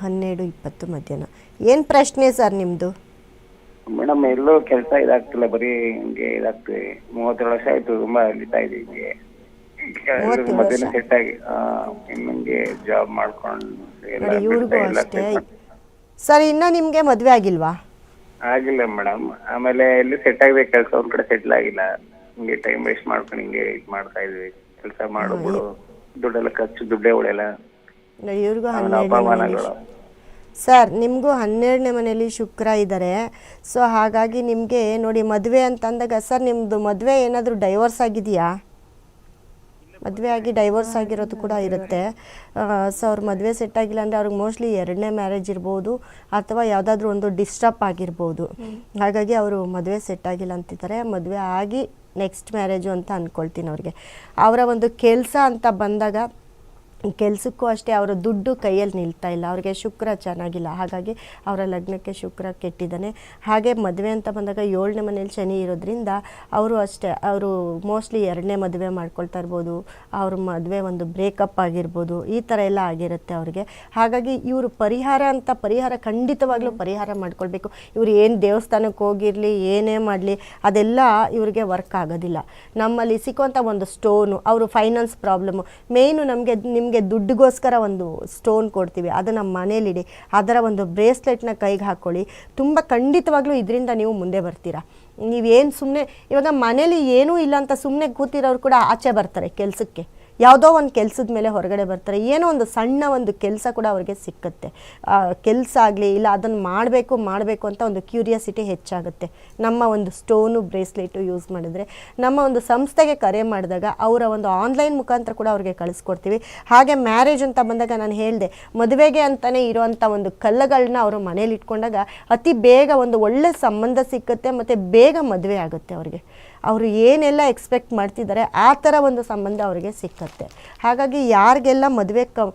ಹನ್ನೆರಡು ಇಪ್ಪತ್ತು ಮಧ್ಯಾಹ್ನ. ಏನು ಪ್ರಶ್ನೆ ಸರ್ ನಿಮ್ಮದು ಮೇಡಮ್ ಎಲ್ಲೂ ಕೆಲಸ ಇದಾಗ್ತಿಲ್ಲ ಬರೀ ಹಿಂಗೆ ಇದಾಗ್ತದೆ. ಮೂವತ್ತೇಳು ವರ್ಷ ಆಯ್ತು ತುಂಬಾ ಅಲಿತಾ ಇದೆ ಹಿಂಗೆ. ಮೂವತ್ತೇಳು ಮದುವೆ ವರ್ಷ? ಸೆಟ್ ಆಗಿ ಆ, ಜಾಬ್ ಮಾಡ್ಕೊಂಡು ಎಲ್ಲ ನೋಡಿ ಇವ್ರಿಗೂ ಬಿಡ್ತಾ ಎಲ್ಲ ಅಷ್ಟೇ. set ಮಾಡ್- ಸರ್ ಇನ್ನೂ ನಿಮಗೆ ಮದುವೆ ಆಗಿಲ್ವಾ? ಆಗಿಲ್ಲ ಮೇಡಮ್. ಆಮೇಲೆ ಎಲ್ಲಿ ಸೆಟ್ ಆಗ್ಬೇಕು ಕೆಲಸ ಒಂದ್ ಕಡೆ ಸೆಟ್ಲ್ ಆಗಿಲ್ಲ. ಹಿಂಗೆ ಟೈಮ್ ವೇಸ್ಟ್ ಮಾಡ್ಕೊಂಡು ಹಿಂಗೆ ಇದ್ ಮಾಡ್ತಾ ಇದ್ವಿ. ಕೆಲಸ ಮಾಡ್ಬಿಡು ದುಡ್ಡೆಲ್ಲ ಖರ್ಚು ದುಡ್ಡೇ ಉಳಿಯಲ್ಲ. ಇವ್ರಿಗೂ ಹನ್ನೆರಡು ಹನ್ನೆರಡನೇ ಮನೆಯಲ್ಲಿ ಸರ್ ನಿಮಗೂ ಹನ್ನೆರಡನೇ ಮನೆಯಲ್ಲಿ ಶುಕ್ರ ಇದ್ದಾರೆ. ಸೊ ಹಾಗಾಗಿ ನಿಮಗೆ ನೋಡಿ ಮದುವೆ ಅಂತ ಅಂದಾಗ ಸರ್ ನಿಮ್ಮದು ಮದುವೆ ಏನಾದರೂ ಡೈವರ್ಸ್ ಆಗಿದೆಯಾ? ಮದುವೆ ಆಗಿ ಡೈವೋರ್ಸ್ ಆಗಿರೋದು ಕೂಡ ಇರುತ್ತೆ. ಸೊ ಅವ್ರ ಮದುವೆ ಸೆಟ್ ಆಗಿಲ್ಲ ಅಂದರೆ ಅವ್ರಿಗೆ ಮೋಸ್ಟ್ಲಿ ಎರಡನೇ ಮ್ಯಾರೇಜ್ ಇರ್ಬೋದು ಅಥವಾ ಯಾವುದಾದ್ರೂ ಒಂದು ಡಿಸ್ಟರ್ಬ್ ಆಗಿರ್ಬೋದು. ಹಾಗಾಗಿ ಅವರು ಮದುವೆ ಸೆಟ್ ಆಗಿಲ್ಲ ಅಂತಿದ್ದಾರೆ. ಮದುವೆ ಆಗಿ ನೆಕ್ಸ್ಟ್ ಮ್ಯಾರೇಜು ಅಂತ ಅಂದ್ಕೊಳ್ತೀನಿ ಅವ್ರಿಗೆ. ಅವರ ಒಂದು ಕೆಲಸ ಅಂತ ಬಂದಾಗ ಕೆಲಸಕ್ಕೂ ಅಷ್ಟೇ ಅವರ ದುಡ್ಡು ಕೈಯಲ್ಲಿ ನಿಲ್ತಾ ಇಲ್ಲ. ಅವ್ರಿಗೆ ಶುಕ್ರ ಚೆನ್ನಾಗಿಲ್ಲ. ಹಾಗಾಗಿ ಅವರ ಲಗ್ನಕ್ಕೆ ಶುಕ್ರ ಕೆಟ್ಟಿದ್ದಾನೆ. ಹಾಗೆ ಮದುವೆ ಅಂತ ಬಂದಾಗ ಏಳನೇ ಮನೇಲಿ ಶನಿ ಇರೋದ್ರಿಂದ ಅವರು ಅಷ್ಟೇ, ಅವರು ಮೋಸ್ಟ್ಲಿ ಎರಡನೇ ಮದುವೆ ಮಾಡ್ಕೊಳ್ತಾ ಇರ್ಬೋದು. ಅವ್ರ ಮದುವೆ ಒಂದು ಬ್ರೇಕಪ್ ಆಗಿರ್ಬೋದು. ಈ ಥರ ಎಲ್ಲ ಆಗಿರುತ್ತೆ ಅವ್ರಿಗೆ. ಹಾಗಾಗಿ ಇವರು ಪರಿಹಾರ ಅಂತ ಪರಿಹಾರ ಖಂಡಿತವಾಗ್ಲೂ ಪರಿಹಾರ ಮಾಡ್ಕೊಳ್ಬೇಕು. ಇವರು ಏನು ದೇವಸ್ಥಾನಕ್ಕೆ ಹೋಗಿರಲಿ, ಏನೇ ಮಾಡಲಿ, ಅದೆಲ್ಲ ಇವ್ರಿಗೆ ವರ್ಕ್ ಆಗೋದಿಲ್ಲ. ನಮ್ಮಲ್ಲಿ ಸಿಕ್ಕುವಂಥ ಒಂದು ಸ್ಟೋನು ಅವರು ಫೈನಾನ್ಸ್ ಪ್ರಾಬ್ಲಮ್ಮು ಮೇಯ್ನು ನಮಗೆ ನಿಮಗೆ ದುಡ್ಡಿಗೋಸ್ಕರ ಒಂದು ಸ್ಟೋನ್ ಕೊಡ್ತೀವಿ, ಅದನ್ನು ಮನೇಲಿಡಿ, ಅದರ ಒಂದು ಬ್ರೇಸ್ಲೆಟ್ನ ಕೈಗೆ ಹಾಕ್ಕೊಳ್ಳಿ ತುಂಬ ಖಂಡಿತವಾಗ್ಲೂ ಇದರಿಂದ ನೀವು ಮುಂದೆ ಬರ್ತೀರಾ. ನೀವೇನು ಸುಮ್ಮನೆ ಇವಾಗ ಮನೇಲಿ ಏನೂ ಇಲ್ಲ ಅಂತ ಸುಮ್ಮನೆ ಕೂತಿರೋರು ಕೂಡ ಆಚೆ ಬರ್ತಾರೆ ಕೆಲಸಕ್ಕೆ. ಯಾವುದೋ ಒಂದು ಕೆಲಸದ ಮೇಲೆ ಹೊರಗಡೆ ಬರ್ತಾರೆ. ಏನೋ ಒಂದು ಸಣ್ಣ ಒಂದು ಕೆಲಸ ಕೂಡ ಅವ್ರಿಗೆ ಸಿಕ್ಕುತ್ತೆ. ಕೆಲಸ ಆಗಲಿ ಇಲ್ಲ ಅದನ್ನು ಮಾಡಬೇಕು ಮಾಡಬೇಕು ಅಂತ ಒಂದು ಕ್ಯೂರಿಯಾಸಿಟಿ ಹೆಚ್ಚಾಗುತ್ತೆ. ನಮ್ಮ ಒಂದು ಸ್ಟೋನು, ಬ್ರೇಸ್ಲೆಟು ಯೂಸ್ ಮಾಡಿದ್ರೆ. ನಮ್ಮ ಒಂದು ಸಂಸ್ಥೆಗೆ ಕರೆ ಮಾಡಿದಾಗ ಅವರ ಒಂದು ಆನ್ಲೈನ್ ಮುಖಾಂತರ ಕೂಡ ಅವ್ರಿಗೆ ಕಳಿಸ್ಕೊಡ್ತೀವಿ. ಹಾಗೆ ಮ್ಯಾರೇಜ್ ಅಂತ ಬಂದಾಗ ನಾನು ಹೇಳಿದೆ, ಮದುವೆಗೆ ಅಂತಲೇ ಇರುವಂಥ ಒಂದು ಕಲ್ಲುಗಳನ್ನ ಅವರು ಮನೇಲಿ ಇಟ್ಕೊಂಡಾಗ ಅತಿ ಬೇಗ ಒಂದು ಒಳ್ಳೆ ಸಂಬಂಧ ಸಿಕ್ಕುತ್ತೆ ಮತ್ತು ಬೇಗ ಮದುವೆ ಆಗುತ್ತೆ ಅವ್ರಿಗೆ. ಅವರು ಏನೆಲ್ಲ ಎಕ್ಸ್ಪೆಕ್ಟ್ ಮಾಡ್ತಿದ್ದಾರೆ, ಆ ಥರ ಒಂದು ಸಂಬಂಧ ಅವರಿಗೆ ಸಿಕ್ಕತ್ತೆ. ಹಾಗಾಗಿ ಯಾರಿಗೆಲ್ಲ ಮದುವೆ ಕ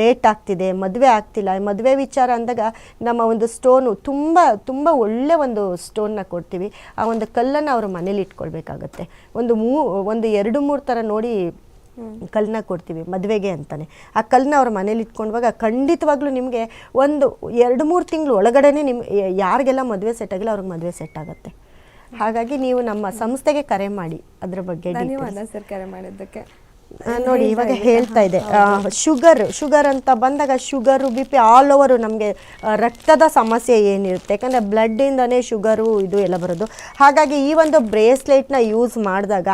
ಲೇಟ್ ಆಗ್ತಿದೆ, ಮದುವೆ ಆಗ್ತಿಲ್ಲ, ಮದುವೆ ವಿಚಾರ ಅಂದಾಗ ನಮ್ಮ ಒಂದು ಸ್ಟೋನು ತುಂಬ ತುಂಬ ಒಳ್ಳೆ ಒಂದು ಸ್ಟೋನ್ನ ಕೊಡ್ತೀವಿ. ಆ ಒಂದು ಕಲ್ಲನ್ನು ಅವರು ಮನೇಲಿ ಇಟ್ಕೊಳ್ಬೇಕಾಗತ್ತೆ. ಒಂದು ಮೂ, ಒಂದು ಎರಡು ಮೂರು ಥರ ನೋಡಿ ಕಲ್ಲನ್ನ ಕೊಡ್ತೀವಿ, ಮದುವೆಗೆ ಅಂತಾನೆ. ಆ ಕಲ್ಲನ್ನ ಅವ್ರ ಮನೇಲಿ ಇಟ್ಕೊಂಡಾಗ ಖಂಡಿತವಾಗ್ಲೂ ನಿಮಗೆ ಒಂದು, ಎರಡು ಮೂರು ತಿಂಗಳು ಒಳಗಡೆನೆ ನಿಮ್ಮ ಯಾರಿಗೆಲ್ಲ ಮದುವೆ ಸೆಟ್ ಆಗಿಲ್ಲ, ಅವ್ರಿಗೆ ಮದುವೆ ಸೆಟ್ ಆಗುತ್ತೆ. ಹಾಗಾಗಿ ನೀವು ನಮ್ಮ ಸಂಸ್ಥೆಗೆ ಕರೆ ಮಾಡಿ ಅದ್ರ ಬಗ್ಗೆ. ಧನ್ಯವಾದ ಸರ್ ಕರೆ ಮಾಡಿದ್ದಕ್ಕೆ ನೋಡಿ ಇವಾಗ ಹೇಳ್ತಾ ಇದೆ. ಶುಗರ್ ಶುಗರ್ ಅಂತ ಬಂದಾಗ sugar B P all over ನಮಗೆ ರಕ್ತದ ಸಮಸ್ಯೆ ಏನಿರುತ್ತೆ? ಯಾಕಂದರೆ ಬ್ಲಡ್ಡಿಂದನೇ ಶುಗರು ಇದು ಎಲ್ಲ ಬರೋದು. ಹಾಗಾಗಿ ಈ ಒಂದು ಬ್ರೇಸ್ಲೆಟ್ನ ಯೂಸ್ ಮಾಡಿದಾಗ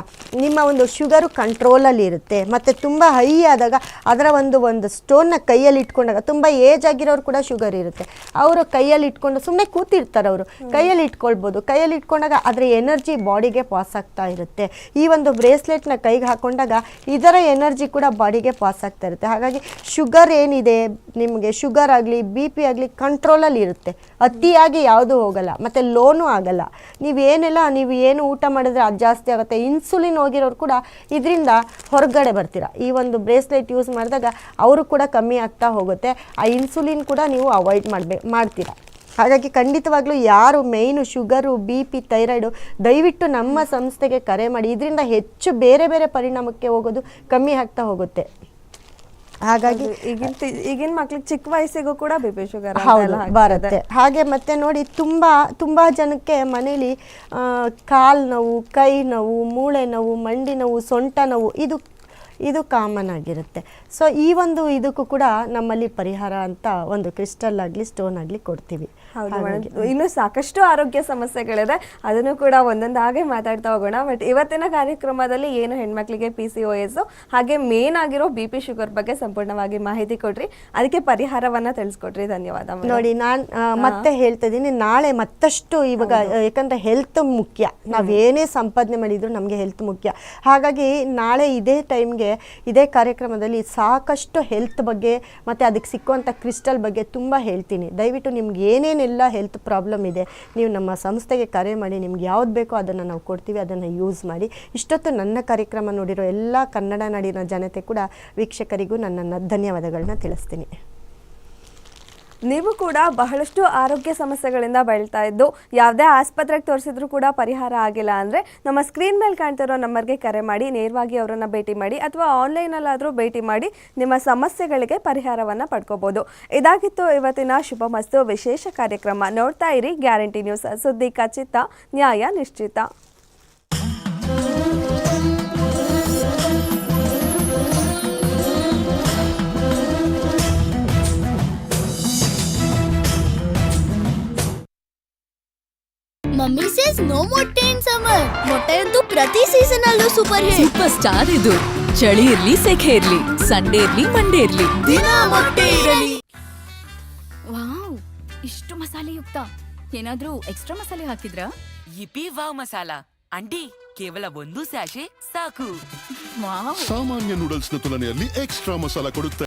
ನಿಮ್ಮ ಒಂದು ಶುಗರು ಕಂಟ್ರೋಲಲ್ಲಿ ಇರುತ್ತೆ. ಮತ್ತು ತುಂಬ ಹೈ ಆದಾಗ ಅದರ ಒಂದು ಒಂದು ಸ್ಟೋನ್ನ ಕೈಯಲ್ಲಿ ಇಟ್ಕೊಂಡಾಗ ತುಂಬ ಏಜ್ ಆಗಿರೋರು ಕೂಡ ಶುಗರ್ ಇರುತ್ತೆ. ಅವರು ಕೈಯಲ್ಲಿ ಇಟ್ಕೊಂಡು ಸುಮ್ಮನೆ ಕೂತಿರ್ತಾರೆ ಅವರು. ಕೈಯಲ್ಲಿ ಇಟ್ಕೊಳ್ಬೋದು. ಕೈಯಲ್ಲಿ ಇಟ್ಕೊಂಡಾಗ ಅದರ ಎನರ್ಜಿ ಬಾಡಿಗೆ ಪಾಸ್ ಆಗ್ತಾ ಇರುತ್ತೆ. ಈ ಒಂದು ಬ್ರೇಸ್ಲೆಟ್ನ ಕೈಗೆ ಹಾಕೊಂಡಾಗ ಇದರ ಎನರ್ಜಿ ಕೂಡ ಬಾಡಿಗೆ ಪಾಸ್ ಆಗ್ತಾ ಇರುತ್ತೆ. ಹಾಗಾಗಿ ಶುಗರ್ ಏನಿದೆ, ನಿಮಗೆ ಶುಗರ್ ಆಗಲಿ, ಬಿ ಪಿ ಆಗಲಿ ಕಂಟ್ರೋಲಲ್ಲಿ ಇರುತ್ತೆ. ಅತಿಯಾಗಿ ಯಾವುದೂ ಹೋಗಲ್ಲ, ಮತ್ತು ಲೋನು ಆಗಲ್ಲ. ನೀವೇನೆಲ್ಲ ನೀವು ಏನು ಊಟ ಮಾಡಿದ್ರೆ ಅದು ಜಾಸ್ತಿ ಆಗುತ್ತೆ. ಇನ್ಸುಲಿನ್ ಹೋಗಿರೋರು ಕೂಡ ಇದರಿಂದ ಹೊರಗಡೆ ಬರ್ತೀರ. ಈ ಒಂದು ಬ್ರೇಸ್ಲೆಟ್ ಯೂಸ್ ಮಾಡಿದಾಗ ಅವರು ಕೂಡ ಕಮ್ಮಿ ಆಗ್ತಾ ಹೋಗುತ್ತೆ. ಆ ಇನ್ಸುಲಿನ್ ಕೂಡ ನೀವು ಅವಾಯ್ಡ್ ಮಾಡಬೇಕು ಮಾಡ್ತೀರಾ. ಹಾಗಾಗಿ ಖಂಡಿತವಾಗ್ಲೂ ಯಾರು ಮೇಯ್ನು ಶುಗರು ಬಿ ಪಿ ಥೈರಾಯ್ಡು ದಯವಿಟ್ಟು ನಮ್ಮ ಸಂಸ್ಥೆಗೆ ಕರೆ ಮಾಡಿ. ಇದರಿಂದ ಹೆಚ್ಚು ಬೇರೆ ಬೇರೆ ಪರಿಣಾಮಕ್ಕೆ ಹೋಗೋದು ಕಮ್ಮಿ ಆಗ್ತಾ ಹೋಗುತ್ತೆ. ಹಾಗಾಗಿ ಈಗಿನ ಈಗಿನ ಮಕ್ಳಿಗೆ ಚಿಕ್ಕ ವಯಸ್ಸಿಗೂ ಕೂಡ ಬಿ ಪಿ ಶುಗರ್ ಹೌದು ಬರುತ್ತೆ. ಹಾಗೆ ಮತ್ತೆ ನೋಡಿ ತುಂಬ ತುಂಬ ಜನಕ್ಕೆ ಮನೇಲಿ ಕಾಲ್ ಕಾಲು ನೋವು ಕೈ ನೋವು ಮೂಳೆ ನೋವು ಮಂಡಿ ನೋವು ಸೊಂಟ ನೋವು ಇದು ಇದು ಕಾಮನ್ ಆಗಿರುತ್ತೆ. ಸೊ ಈ ಒಂದು ಇದಕ್ಕೂ ಕೂಡ ನಮ್ಮಲ್ಲಿ ಪರಿಹಾರ ಅಂತ ಒಂದು ಕ್ರಿಸ್ಟಲ್ ಆಗಲಿ ಸ್ಟೋನ್ ಆಗಲಿ ಕೊಡ್ತೀವಿ. ಇನ್ನು ಸಾಕಷ್ಟು ಆರೋಗ್ಯ ಸಮಸ್ಯೆಗಳಿದೆ. ಅದನ್ನು ಕೂಡ ಒಂದೊಂದಾಗೆ ಮಾತಾಡ್ತಾ ಹೋಗೋಣ. ಬಟ್ ಇವತ್ತಿನ ಕಾರ್ಯಕ್ರಮದಲ್ಲಿ ಏನು ಹೆಣ್ಮಕ್ಳಿಗೆ ಪಿ ಸಿ ಒ ಎಸ್ ಹಾಗೆ ಮೇನ್ ಆಗಿರೋ ಬಿ ಪಿ ಶುಗರ್ ಬಗ್ಗೆ ಸಂಪೂರ್ಣವಾಗಿ ಮಾಹಿತಿ ಕೊಡ್ರಿ. ಅದಕ್ಕೆ ಪರಿಹಾರವನ್ನ ತಿಳಿಸ್ಕೊಡ್ರಿ. ಧನ್ಯವಾದ ನೋಡಿ ನಾನು ಮತ್ತೆ ಹೇಳ್ತಾ ಇದ್ದೀನಿ. ನಾಳೆ ಮತ್ತಷ್ಟು ಇವಾಗ ಯಾಕಂದ್ರೆ ಹೆಲ್ತ್ ಮುಖ್ಯ. ನಾವೇನೇ ಸಂಪಾದನೆ ಮಾಡಿದ್ರು ನಮಗೆ ಹೆಲ್ತ್ ಮುಖ್ಯ. ಹಾಗಾಗಿ ನಾಳೆ ಇದೇ ಟೈಮ್ಗೆ ಇದೇ ಕಾರ್ಯಕ್ರಮದಲ್ಲಿ ಸಾಕಷ್ಟು ಹೆಲ್ತ್ ಬಗ್ಗೆ ಮತ್ತು ಅದಕ್ಕೆ ಸಿಕ್ಕುವಂಥ ಕ್ರಿಸ್ಟಲ್ ಬಗ್ಗೆ ತುಂಬ ಹೇಳ್ತೀನಿ. ದಯವಿಟ್ಟು ನಿಮ್ಗೆ ಏನೇನೆಲ್ಲ ಹೆಲ್ತ್ ಪ್ರಾಬ್ಲಮ್ ಇದೆ, ನೀವು ನಮ್ಮ ಸಂಸ್ಥೆಗೆ ಕರೆ ಮಾಡಿ, ನಿಮ್ಗೆ ಯಾವ್ದು ಬೇಕೋ ಅದನ್ನು ನಾವು ಕೊಡ್ತೀವಿ, ಅದನ್ನು ಯೂಸ್ ಮಾಡಿ. ಇಷ್ಟೊತ್ತು ನನ್ನ ಕಾರ್ಯಕ್ರಮ ನೋಡಿರೋ ಎಲ್ಲ ಕನ್ನಡ ನಾಡಿನ ಜನತೆ ಕೂಡ ವೀಕ್ಷಕರಿಗೂ ನನ್ನ ಧನ್ಯವಾದಗಳನ್ನ ತಿಳಿಸ್ತೀನಿ. ನೀವು ಕೂಡ ಬಹಳಷ್ಟು ಆರೋಗ್ಯ ಸಮಸ್ಯೆಗಳಿಂದ ಬಳಲ್ತಾ ಇದ್ದು, ಯಾವುದೇ ಆಸ್ಪತ್ರೆಗೆ ತೋರಿಸಿದ್ರು ಕೂಡ ಪರಿಹಾರ ಆಗಿಲ್ಲ ಅಂದರೆ ನಮ್ಮ ಸ್ಕ್ರೀನ್ ಮೇಲೆ ಕಾಣ್ತಿರೋ ನಂಬರ್ಗೆ ಕರೆ ಮಾಡಿ, ನೇರವಾಗಿ ಅವರನ್ನು ಭೇಟಿ ಮಾಡಿ ಅಥವಾ ಆನ್ಲೈನಲ್ಲಾದರೂ ಭೇಟಿ ಮಾಡಿ ನಿಮ್ಮ ಸಮಸ್ಯೆಗಳಿಗೆ ಪರಿಹಾರವನ್ನು ಪಡ್ಕೋಬೋದು. ಇದಾಗಿತ್ತು ಇವತ್ತಿನ ಶುಭ ಮಸ್ತು ವಿಶೇಷ ಕಾರ್ಯಕ್ರಮ. ನೋಡ್ತಾ ಇರಿ ಗ್ಯಾರಂಟಿ ನ್ಯೂಸ್. ಸುದ್ದಿ ಖಚಿತ, ನ್ಯಾಯ ನಿಶ್ಚಿತ. ಮಮ್ಮಿ ಸೇಸ್ ನೋ ಮೊಟ್ಟೆ ಇನ್ ಸಮರ್ ಮೊಟ್ಟೆಯಂತೂ ಪ್ರತಿ ಸೀಸನ್ ಅಲ್ಲೂ ಸೂಪರ್ ಹಿಟ್ ಸೂಪರ್ ಸ್ಟಾರ್ ಇದು. ಚಳಿ ಇರ್ಲಿ ಸೆಖೆ ಇರ್ಲಿ ಸಂಡೇ ಇರ್ಲಿ ಮಂಡೇ ಇರ್ಲಿ. ದಿನ ಮೊಟ್ಟೆ ಇರಲಿ. ವಾವ್ ಇಷ್ಟು ಮಸಾಲೆಯುಕ್ತ. ಏನಾದ್ರೂ ಎಕ್ಸ್ಟ್ರಾ ಮಸಾಲೆ ಹಾಕಿದ್ರ? EP wow masala. ಆಂಟಿ ಕೇವಲ ಒಂದು ಸ್ಯಾಶೆ ಸಾಕು. ವಾವ್. ಸಾಮಾನ್ಯ ನೂಡಲ್ಸ್ನ ತುಲನೆಯಲ್ಲಿ ಎಕ್ಸ್ಟ್ರಾ ಮಸಾಲ ಕೊಡುತ್ತೆ.